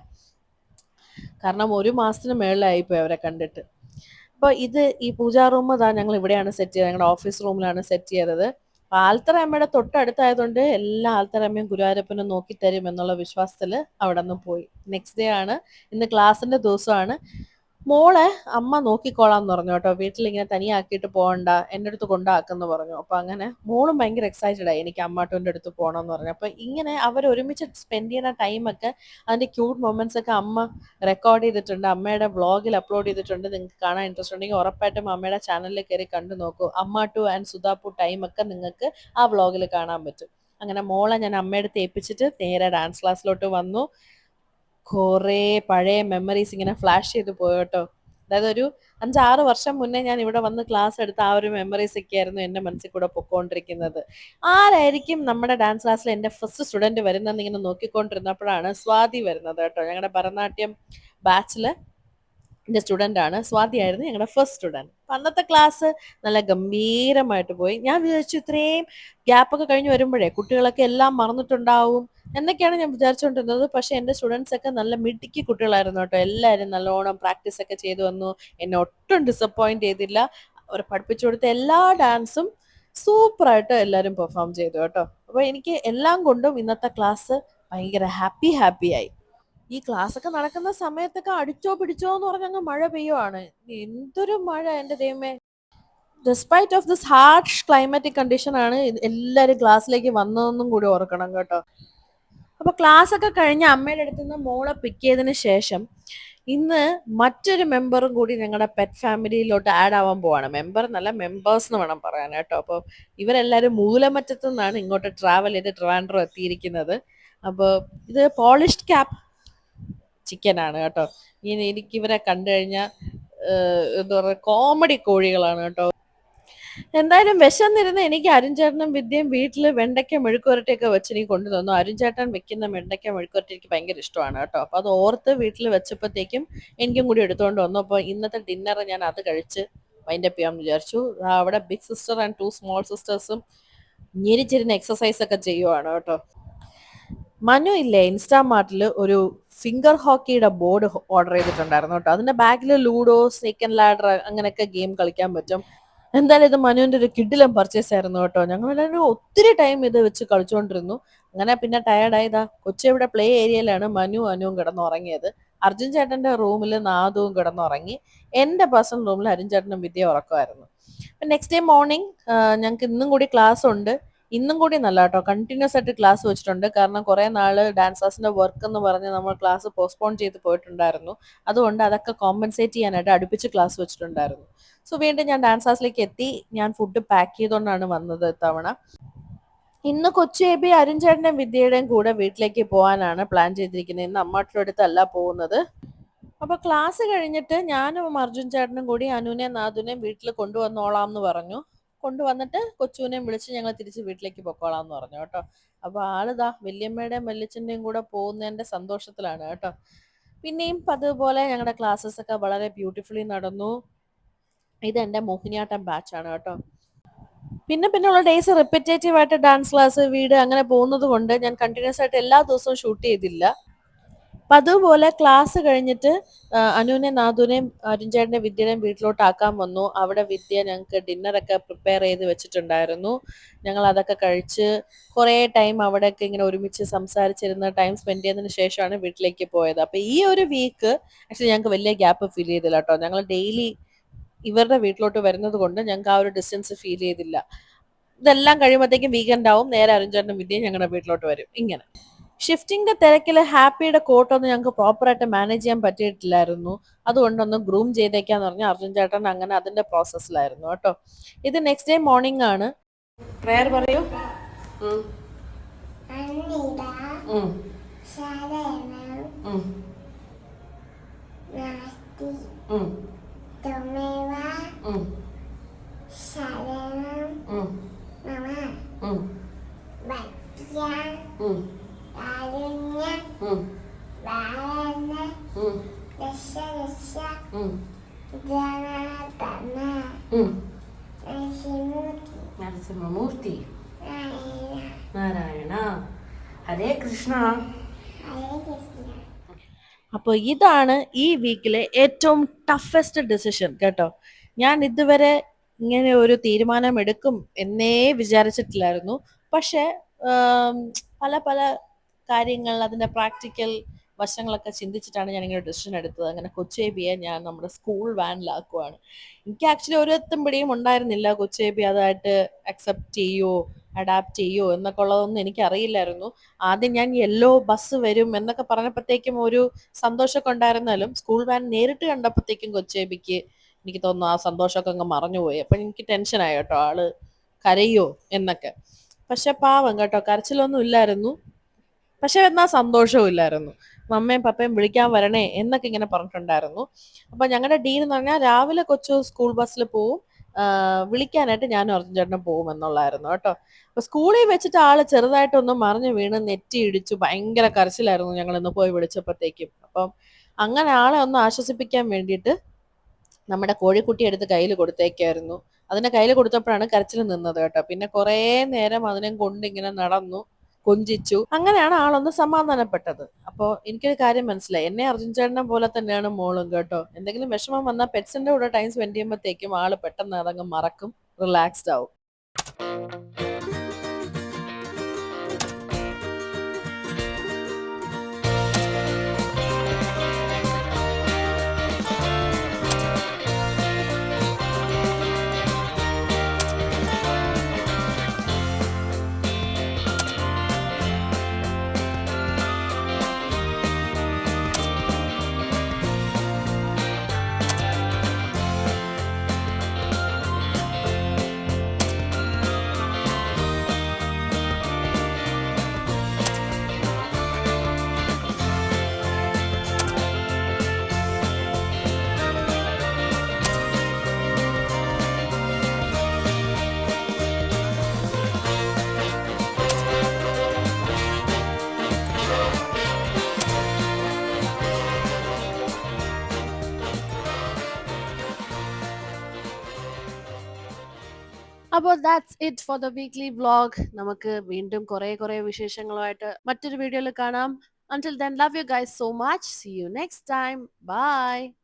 കാരണം ഒരു മാസത്തിന് മേളിലായിപ്പോയി അവരെ കണ്ടിട്ട്. അപ്പോൾ ഇത് ഈ പൂജാ റൂം ഞങ്ങൾ ഇവിടെയാണ് സെറ്റ് ചെയ്തത്. ഞങ്ങളുടെ ഓഫീസ് റൂമിലാണ് സെറ്റ് ചെയ്തത്. അപ്പൊ ആൽത്തറമ്മയുടെ തൊട്ടടുത്തായതുകൊണ്ട് എല്ലാ ആൽത്തറമ്മയും ഗുരുവായൂരപ്പനും നോക്കിത്തരും എന്നുള്ള വിശ്വാസത്തിൽ അവിടെ നിന്ന് പോയി. നെക്സ്റ്റ് ഡേ ആണ്. ഇന്ന് ക്ലാസ്സിന്റെ ദിവസമാണ്. മോളെ അമ്മ നോക്കിക്കോളാം എന്ന് പറഞ്ഞു കേട്ടോ. വീട്ടിൽ ഇങ്ങനെ തനിയാക്കിയിട്ട് പോകണ്ട എന്റെ അടുത്ത് കൊണ്ടാക്കെന്ന് പറഞ്ഞു. അപ്പൊ അങ്ങനെ മോളും ഭയങ്കര എക്സൈറ്റഡ് ആയി. എനിക്ക് അമ്മാട്ടോന്റെ അടുത്ത് പോകണം എന്ന് പറഞ്ഞു. അപ്പൊ ഇങ്ങനെ അവർ ഒരുമിച്ച് സ്പെൻഡ് ചെയ്യുന്ന ടൈമൊക്കെ അതിന്റെ ക്യൂട്ട് മൊമെന്റ്സ് ഒക്കെ അമ്മ റെക്കോർഡ് ചെയ്തിട്ടുണ്ട്. അമ്മയുടെ വ്ളോഗിൽ അപ്ലോഡ് ചെയ്തിട്ടുണ്ട്. നിങ്ങൾക്ക് കാണാൻ ഇൻട്രസ്റ്റ് ഉണ്ടെങ്കിൽ ഉറപ്പായിട്ടും അമ്മയുടെ ചാനലിൽ കയറി കണ്ടു നോക്കൂ. അമ്മ ടു ആൻഡ് സുധാപ്പു ടൈമൊക്കെ നിങ്ങൾക്ക് ആ വ്ളോഗിൽ കാണാൻ പറ്റും. അങ്ങനെ മോളെ ഞാൻ അമ്മയുടെ തേപ്പിച്ചിട്ട് നേരെ ഡാൻസ് ക്ലാസ്സിലോട്ട് വന്നു. കുറേ പഴയ മെമ്മറീസ് ഇങ്ങനെ ഫ്ലാഷ് ചെയ്ത് പോയോട്ടോ. അതായത് ഒരു അഞ്ചാറ് വർഷം മുന്നേ ഞാൻ ഇവിടെ വന്ന് ക്ലാസ് എടുത്ത ആ ഒരു മെമ്മറീസ് ഒക്കെ ആയിരുന്നു എന്റെ മനസ്സിൽ കൂടെ പൊക്കോണ്ടിരിക്കുന്നത്. ആരായിരിക്കും നമ്മുടെ ഡാൻസ് ക്ലാസ്സിൽ എന്റെ ഫസ്റ്റ് സ്റ്റുഡന്റ് വരുന്നതെന്ന് ഇങ്ങനെ നോക്കിക്കൊണ്ടിരുന്നപ്പോഴാണ് സ്വാതി വരുന്നത് കേട്ടോ. ഞങ്ങളുടെ ഭരതനാട്യം ബാച്ചിൽ എന്റെ സ്റ്റുഡന്റ് ആണ്. സ്വാതി ആയിരുന്നു ഞങ്ങളുടെ ഫസ്റ്റ് സ്റ്റുഡന്റ് അന്നത്തെ ക്ലാസ് നല്ല ഗംഭീരമായിട്ട് പോയി. ഞാൻ വിചാരിച്ചു ഇത്രയും ഗ്യാപ്പൊക്കെ കഴിഞ്ഞ് വരുമ്പോഴേ കുട്ടികളൊക്കെ എല്ലാം മറന്നിട്ടുണ്ടാവും എന്നൊക്കെയാണ് ഞാൻ വിചാരിച്ചുകൊണ്ടിരുന്നത് പക്ഷെ എന്റെ സ്റ്റുഡൻസ് ഒക്കെ നല്ല മിടുക്കി കുട്ടികളായിരുന്നു കേട്ടോ. എല്ലാവരും നല്ലോണം പ്രാക്ടീസ് ഒക്കെ ചെയ്തു വന്നു. എന്നെ ഒട്ടും ഡിസപ്പോയിന്റ് ചെയ്തില്ല. അവർ പഠിപ്പിച്ചു കൊടുത്ത എല്ലാ ഡാൻസും സൂപ്പറായിട്ട് എല്ലാവരും പെർഫോം ചെയ്തു കേട്ടോ. അപ്പോൾ എനിക്ക് എല്ലാം കൊണ്ടും ഇന്നത്തെ ക്ലാസ് ഭയങ്കര ഹാപ്പി ഹാപ്പി ആയി. ഈ ക്ലാസ് ഒക്കെ നടക്കുന്ന സമയത്തൊക്കെ അടിച്ചോ പിടിച്ചോ എന്ന് പറഞ്ഞങ്ങ് മഴ പെയ്യുവാണ്. എന്തൊരു മഴ എന്റെ ദൈവമേ. Despite of this harsh climatic condition ആണ് എല്ലാവരും ക്ലാസ്സിലേക്ക് വന്നതെന്നും കൂടി ഓർക്കണം കേട്ടോ. അപ്പൊ ക്ലാസ് ഒക്കെ കഴിഞ്ഞ അമ്മയുടെ അടുത്ത് നിന്ന് മോളെ പിക്ക് ചെയ്തതിന് ശേഷം ഇന്ന് മറ്റൊരു മെമ്പറും കൂടി ഞങ്ങളുടെ പെറ്റ് ഫാമിലിയിലോട്ട് ആഡ് ആവാൻ പോവാണ്. മെമ്പർ എന്നല്ല മെമ്പേഴ്സ് എന്ന് വേണം പറയാൻ കേട്ടോ. അപ്പോൾ ഇവരെല്ലാവരും മൂലമറ്റത്തു നിന്നാണ് ഇങ്ങോട്ട് ട്രാവൽ ചെയ്ത് ട്രിവാൻഡ്രം എത്തിയിരിക്കുന്നത്. അപ്പോൾ ഇത് പോളിഷ്ഡ് ക്യാപ്പ് ചിക്കൻ ആണ് കേട്ടോ. ഇനി എനിക്ക് ഇവരെ കണ്ടു കഴിഞ്ഞാൽ എന്താ പറയുക കോമഡി കോഴികളാണ് കേട്ടോ. എന്തായാലും വിശന്നിരുന്ന എനിക്ക് അരുൺചേട്ടനും വിദ്യയും വീട്ടിൽ വെണ്ടയ്ക്ക മെഴുക്കുരട്ടിയൊക്കെ വെച്ച് എനിക്ക് കൊണ്ടു തന്നു. അരുൺചേട്ടൻ വെക്കുന്ന വെണ്ടയ്ക്ക മെഴുക്കുരട്ടി എനിക്ക് ഭയങ്കര ഇഷ്ടമാണ് കേട്ടോ. അപ്പോൾ അത് ഓർത്ത് വീട്ടിൽ വെച്ചപ്പോഴത്തേക്കും എനിക്കും കൂടി എടുത്തുകൊണ്ട് വന്നു. അപ്പോൾ ഇന്നത്തെ ഡിന്നർ ഞാൻ അത് കഴിച്ച് വൈൻഡപ്പ് ചെയ്യാമെന്ന് വിചാരിച്ചു. അവിടെ big sister and two small സിസ്റ്റേഴ്സും ഞെരിച്ചിരുന്ന് എക്സസൈസ് ഒക്കെ ചെയ്യുവാണ് കേട്ടോ. മനു ഇല്ലേ ഇൻസ്റ്റാമാർട്ടിൽ ഒരു ഫിംഗർ ഹോക്കിയുടെ ബോർഡ് ഓർഡർ ചെയ്തിട്ടുണ്ടായിരുന്നു കേട്ടോ. അതിന്റെ ബാക്കിൽ ലൂഡോ സ്നേക്ക് ആൻഡ് ലാഡർ അങ്ങനെയൊക്കെ ഗെയിം കളിക്കാൻ പറ്റും. എന്തായാലും ഇത് മനുവിന്റെ ഒരു കിഡിലും പർച്ചേസ് ആയിരുന്നു കേട്ടോ. ഞങ്ങൾ എല്ലാവരും ഒത്തിരി ടൈം ഇത് വെച്ച് കളിച്ചുകൊണ്ടിരുന്നു. അങ്ങനെ പിന്നെ ടയർഡായതാ കൊച്ചിയുടെ പ്ലേ ഏരിയയിലാണ് മനു അനുവും കിടന്നുറങ്ങിയത്. അർജുൻ ചേട്ടന്റെ റൂമിൽ നാദുവും കിടന്നുറങ്ങി. എന്റെ പേഴ്സണൽ റൂമിൽ അരുൺ ചേട്ടനും വിദ്യ ഉറക്കമായിരുന്നു. നെക്സ്റ്റ് ഡേ മോർണിംഗ് ഞങ്ങൾക്ക് ഇന്നും കൂടി ക്ലാസ് ഉണ്ട്. ഇന്നും കൂടി നല്ല കേട്ടോ. കണ്ടിന്യൂസ് ആയിട്ട് ക്ലാസ് വെച്ചിട്ടുണ്ട്. കാരണം കുറെ നാൾ ഡാൻസേഴ്സിന്റെ വർക്ക് എന്ന് പറഞ്ഞ് നമ്മൾ ക്ലാസ് പോസ്റ്റ്പോൺ ചെയ്ത് പോയിട്ടുണ്ടായിരുന്നു. അതുകൊണ്ട് അതൊക്കെ കോമ്പൻസേറ്റ് ചെയ്യാനായിട്ട് അടുപ്പിച്ച് ക്ലാസ് വെച്ചിട്ടുണ്ടായിരുന്നു. സോ വീണ്ടും ഞാൻ ഡാൻസേഴ്സിലേക്ക് എത്തി. ഞാൻ ഫുഡ് പാക്ക് ചെയ്തുകൊണ്ടാണ് വന്നത് ഇത്തവണ. ഇന്ന് കൊച്ചു ബേബി അരുൺചേട്ടന്റെയും വിദ്യയുടെയും കൂടെ വീട്ടിലേക്ക് പോകാനാണ് പ്ലാൻ ചെയ്തിരിക്കുന്നത്. ഇന്ന് അമ്മാട്ടിന്റെ അടുത്തല്ല പോകുന്നത്. അപ്പൊ ക്ലാസ് കഴിഞ്ഞിട്ട് ഞാനും അർജുൻ ചേട്ടനും കൂടി അനുവിനെ നാഥുനെയും വീട്ടിൽ കൊണ്ടുവന്നോളാം എന്ന് പറഞ്ഞു. കൊണ്ടുവന്നിട്ട് കൊച്ചുവിനെയും വിളിച്ച് ഞങ്ങൾ തിരിച്ച് വീട്ടിലേക്ക് പൊക്കോളാം എന്ന് പറഞ്ഞു കേട്ടോ. അപ്പൊ ആളിതാ വല്യമ്മയുടെയും വല്യച്ഛന്റെയും കൂടെ പോകുന്നതിന്റെ സന്തോഷത്തിലാണ് കേട്ടോ. പിന്നെയും അതുപോലെ ഞങ്ങളുടെ ക്ലാസ്സസ് ഒക്കെ വളരെ ബ്യൂട്ടിഫുള്ളി നടന്നു. ഇത് എന്റെ മോഹിനിയാട്ടം ബാച്ചാണ് കേട്ടോ. പിന്നെ പിന്നെ ഉള്ള ഡേയ്സ് റിപ്പറ്റേറ്റീവ് ആയിട്ട് ഡാൻസ് ക്ലാസ് വീട് അങ്ങനെ പോകുന്നത് കൊണ്ട് ഞാൻ കണ്ടിന്യൂസ് ആയിട്ട് എല്ലാ ദിവസവും ഷൂട്ട് ചെയ്തില്ല. അപ്പൊ അതുപോലെ ക്ലാസ് കഴിഞ്ഞിട്ട് അനുവിനെ നാഥുനെയും അരുൺചേട്ടന്റെ വിദ്യയുടെയും വീട്ടിലോട്ടാക്കാൻ വന്നു. അവിടെ വിദ്യ ഞങ്ങൾക്ക് ഡിന്നറൊക്കെ പ്രിപ്പയർ ചെയ്ത് വെച്ചിട്ടുണ്ടായിരുന്നു. ഞങ്ങൾ അതൊക്കെ കഴിച്ച് കുറേ ടൈം അവിടെയൊക്കെ ഇങ്ങനെ ഒരുമിച്ച് സംസാരിച്ചിരുന്ന ടൈം സ്പെൻഡ് ചെയ്തതിന് ശേഷമാണ് വീട്ടിലേക്ക് പോയത്. അപ്പൊ ഈ ഒരു വീക്ക് ആക്ച്വലി ഞങ്ങൾക്ക് വലിയ ഗ്യാപ്പ് ഫീൽ ചെയ്തില്ല കേട്ടോ. ഞങ്ങൾ ഡെയിലി ഇവരുടെ വീട്ടിലോട്ട് വരുന്നത് കൊണ്ട് ഞങ്ങൾക്ക് ആ ഒരു ഡിസ്റ്റൻസ് ഫീൽ ചെയ്തില്ല. ഇതെല്ലാം കഴിയുമ്പോഴത്തേക്കും വീക്കെൻഡ് ആവും. നേരെ അരുൺചേട്ടനും വിദ്യയും ഞങ്ങളുടെ വീട്ടിലോട്ട് വരും. ഇങ്ങനെ. ഷിഫ്റ്റിംഗിന്റെ തിരക്കിൽ ഹാപ്പിയുടെ കോട്ടൊന്നും ഞങ്ങൾക്ക് പ്രോപ്പറായിട്ട് മാനേജ് ചെയ്യാൻ പറ്റിയിട്ടില്ലായിരുന്നു. അതുകൊണ്ടൊന്ന് ഗ്രൂം ചെയ്തേക്കാന്ന് പറഞ്ഞ് അർജുൻ ചേട്ടൻ അങ്ങനെ അതിന്റെ പ്രോസസ്സിലായിരുന്നു കേട്ടോ. ഇത് നെക്സ്റ്റ് ഡേ മോർണിംഗ് ആണ്. പ്രയർ പറയൂ. ഉം, അന്നിട ഉം, ശരണം മമ ഭക്യ നരസിംഹമൂർത്തി. നാരായണ. നാരായണ. ഹരേ കൃഷ്ണ. ഹരേ കൃഷ്ണ. അപ്പോൾ ഇതാണ് ഈ വീക്കിലെ ഏറ്റവും ടഫസ്റ്റ് ഡിസിഷൻ കേട്ടോ. ഞാൻ ഇതുവരെ ഇങ്ങനെ ഒരു തീരുമാനം എടുക്കും എന്നേ വിചാരിച്ചിട്ടില്ലായിരുന്നു. പക്ഷെ പല പല കാര്യങ്ങൾ അതിന്റെ പ്രാക്ടിക്കൽ വശങ്ങളൊക്കെ ചിന്തിച്ചിട്ടാണ് ഞാൻ ഇങ്ങനെ ഡിസിഷൻ എടുത്തത്. അങ്ങനെ കൊച്ചേബിയെ ഞാൻ നമ്മുടെ സ്കൂൾ വാനിലാക്കുവാണ്. എനിക്ക് ആക്ച്വലി ഒരു എത്തും പിടിയും ഉണ്ടായിരുന്നില്ല. കൊച്ചേബി അതായിട്ട് അക്സെപ്റ്റ് ചെയ്യുമോ അഡാപ്റ്റ് ചെയ്യുമോ എന്നൊക്കെ ഉള്ളതൊന്നും എനിക്ക് അറിയില്ലായിരുന്നു ആദ്യം ഞാൻ യെല്ലോ ബസ് വരും എന്നൊക്കെ പറഞ്ഞപ്പോഴത്തേക്കും ഒരു സന്തോഷമൊക്കെ ഉണ്ടായിരുന്നാലും സ്കൂൾ വാൻ നേരിട്ട് കണ്ടപ്പോഴത്തേക്കും കൊച്ചേബിക്ക് എനിക്ക് തോന്നുന്നു ആ സന്തോഷമൊക്കെ അങ്ങ് മറഞ്ഞുപോയി. അപ്പം എനിക്ക് ടെൻഷനായി കേട്ടോ. ആൾ കരയോ എന്നൊക്കെ. പക്ഷെ പാവം കേട്ടോ. കരച്ചിലൊന്നും ഇല്ലായിരുന്നു. പക്ഷെ എന്നാൽ സന്തോഷവും ഇല്ലായിരുന്നു. മമ്മയും പപ്പയും വിളിക്കാൻ വരണേ എന്നൊക്കെ ഇങ്ങനെ പറഞ്ഞിട്ടുണ്ടായിരുന്നു. അപ്പൊ ഞങ്ങളുടെ ഡീൻ എന്ന് പറഞ്ഞാൽ രാവിലെ കൊച്ചു സ്കൂൾ ബസ്സിൽ പോവും. വിളിക്കാനായിട്ട് ഞാനും അർജുൻ ചേട്ടനും പോകും എന്നുള്ളായിരുന്നു കേട്ടോ. അപ്പൊ സ്കൂളിൽ വെച്ചിട്ട് ആൾ ചെറുതായിട്ടൊന്ന് മറിഞ്ഞു വീണ് നെറ്റി ഇടിച്ചു ഭയങ്കര കരച്ചിലായിരുന്നു ഞങ്ങൾ ഇന്ന് പോയി വിളിച്ചപ്പോഴത്തേക്കും. അപ്പം അങ്ങനെ ആളെ ഒന്ന് ആശ്വസിപ്പിക്കാൻ വേണ്ടിയിട്ട് നമ്മുടെ കോഴിക്കുട്ടി എടുത്ത് കയ്യിൽ കൊടുത്തേക്കായിരുന്നു. അതിനെ കയ്യിൽ കൊടുത്തപ്പോഴാണ് കരച്ചിൽ നിന്നത് കേട്ടോ. പിന്നെ കുറേ നേരം അതിനെ കൊണ്ട് ഇങ്ങനെ നടന്നു. കൊഞ്ചിച്ചു. അങ്ങനെയാണ് ആളൊന്ന് സമാധാനപ്പെട്ടത്. അപ്പോ എനിക്കൊരു കാര്യം മനസ്സിലായി. എന്നെ അർജുൻ ചേട്ടനെ പോലെ തന്നെയാണ് മോളും കേട്ടോ. എന്തെങ്കിലും വിഷമം വന്നാൽ പെറ്റ്സിന്റെ കൂടെ ടൈം സ്പെൻഡ് ചെയ്യുമ്പോഴത്തേക്കും ആൾ പെട്ടെന്ന് അതങ്ങ് മറക്കും. റിലാക്സ്ഡ് ആവും. അപ്പോൾ that's it for the weekly vlog നമുക്ക് വീണ്ടും കുറേ കുറേ വിശേഷങ്ങളുമായിട്ട് മറ്റൊരു വീഡിയോയിൽ കാണാം Until then, love you guys so much. See you next time. Bye.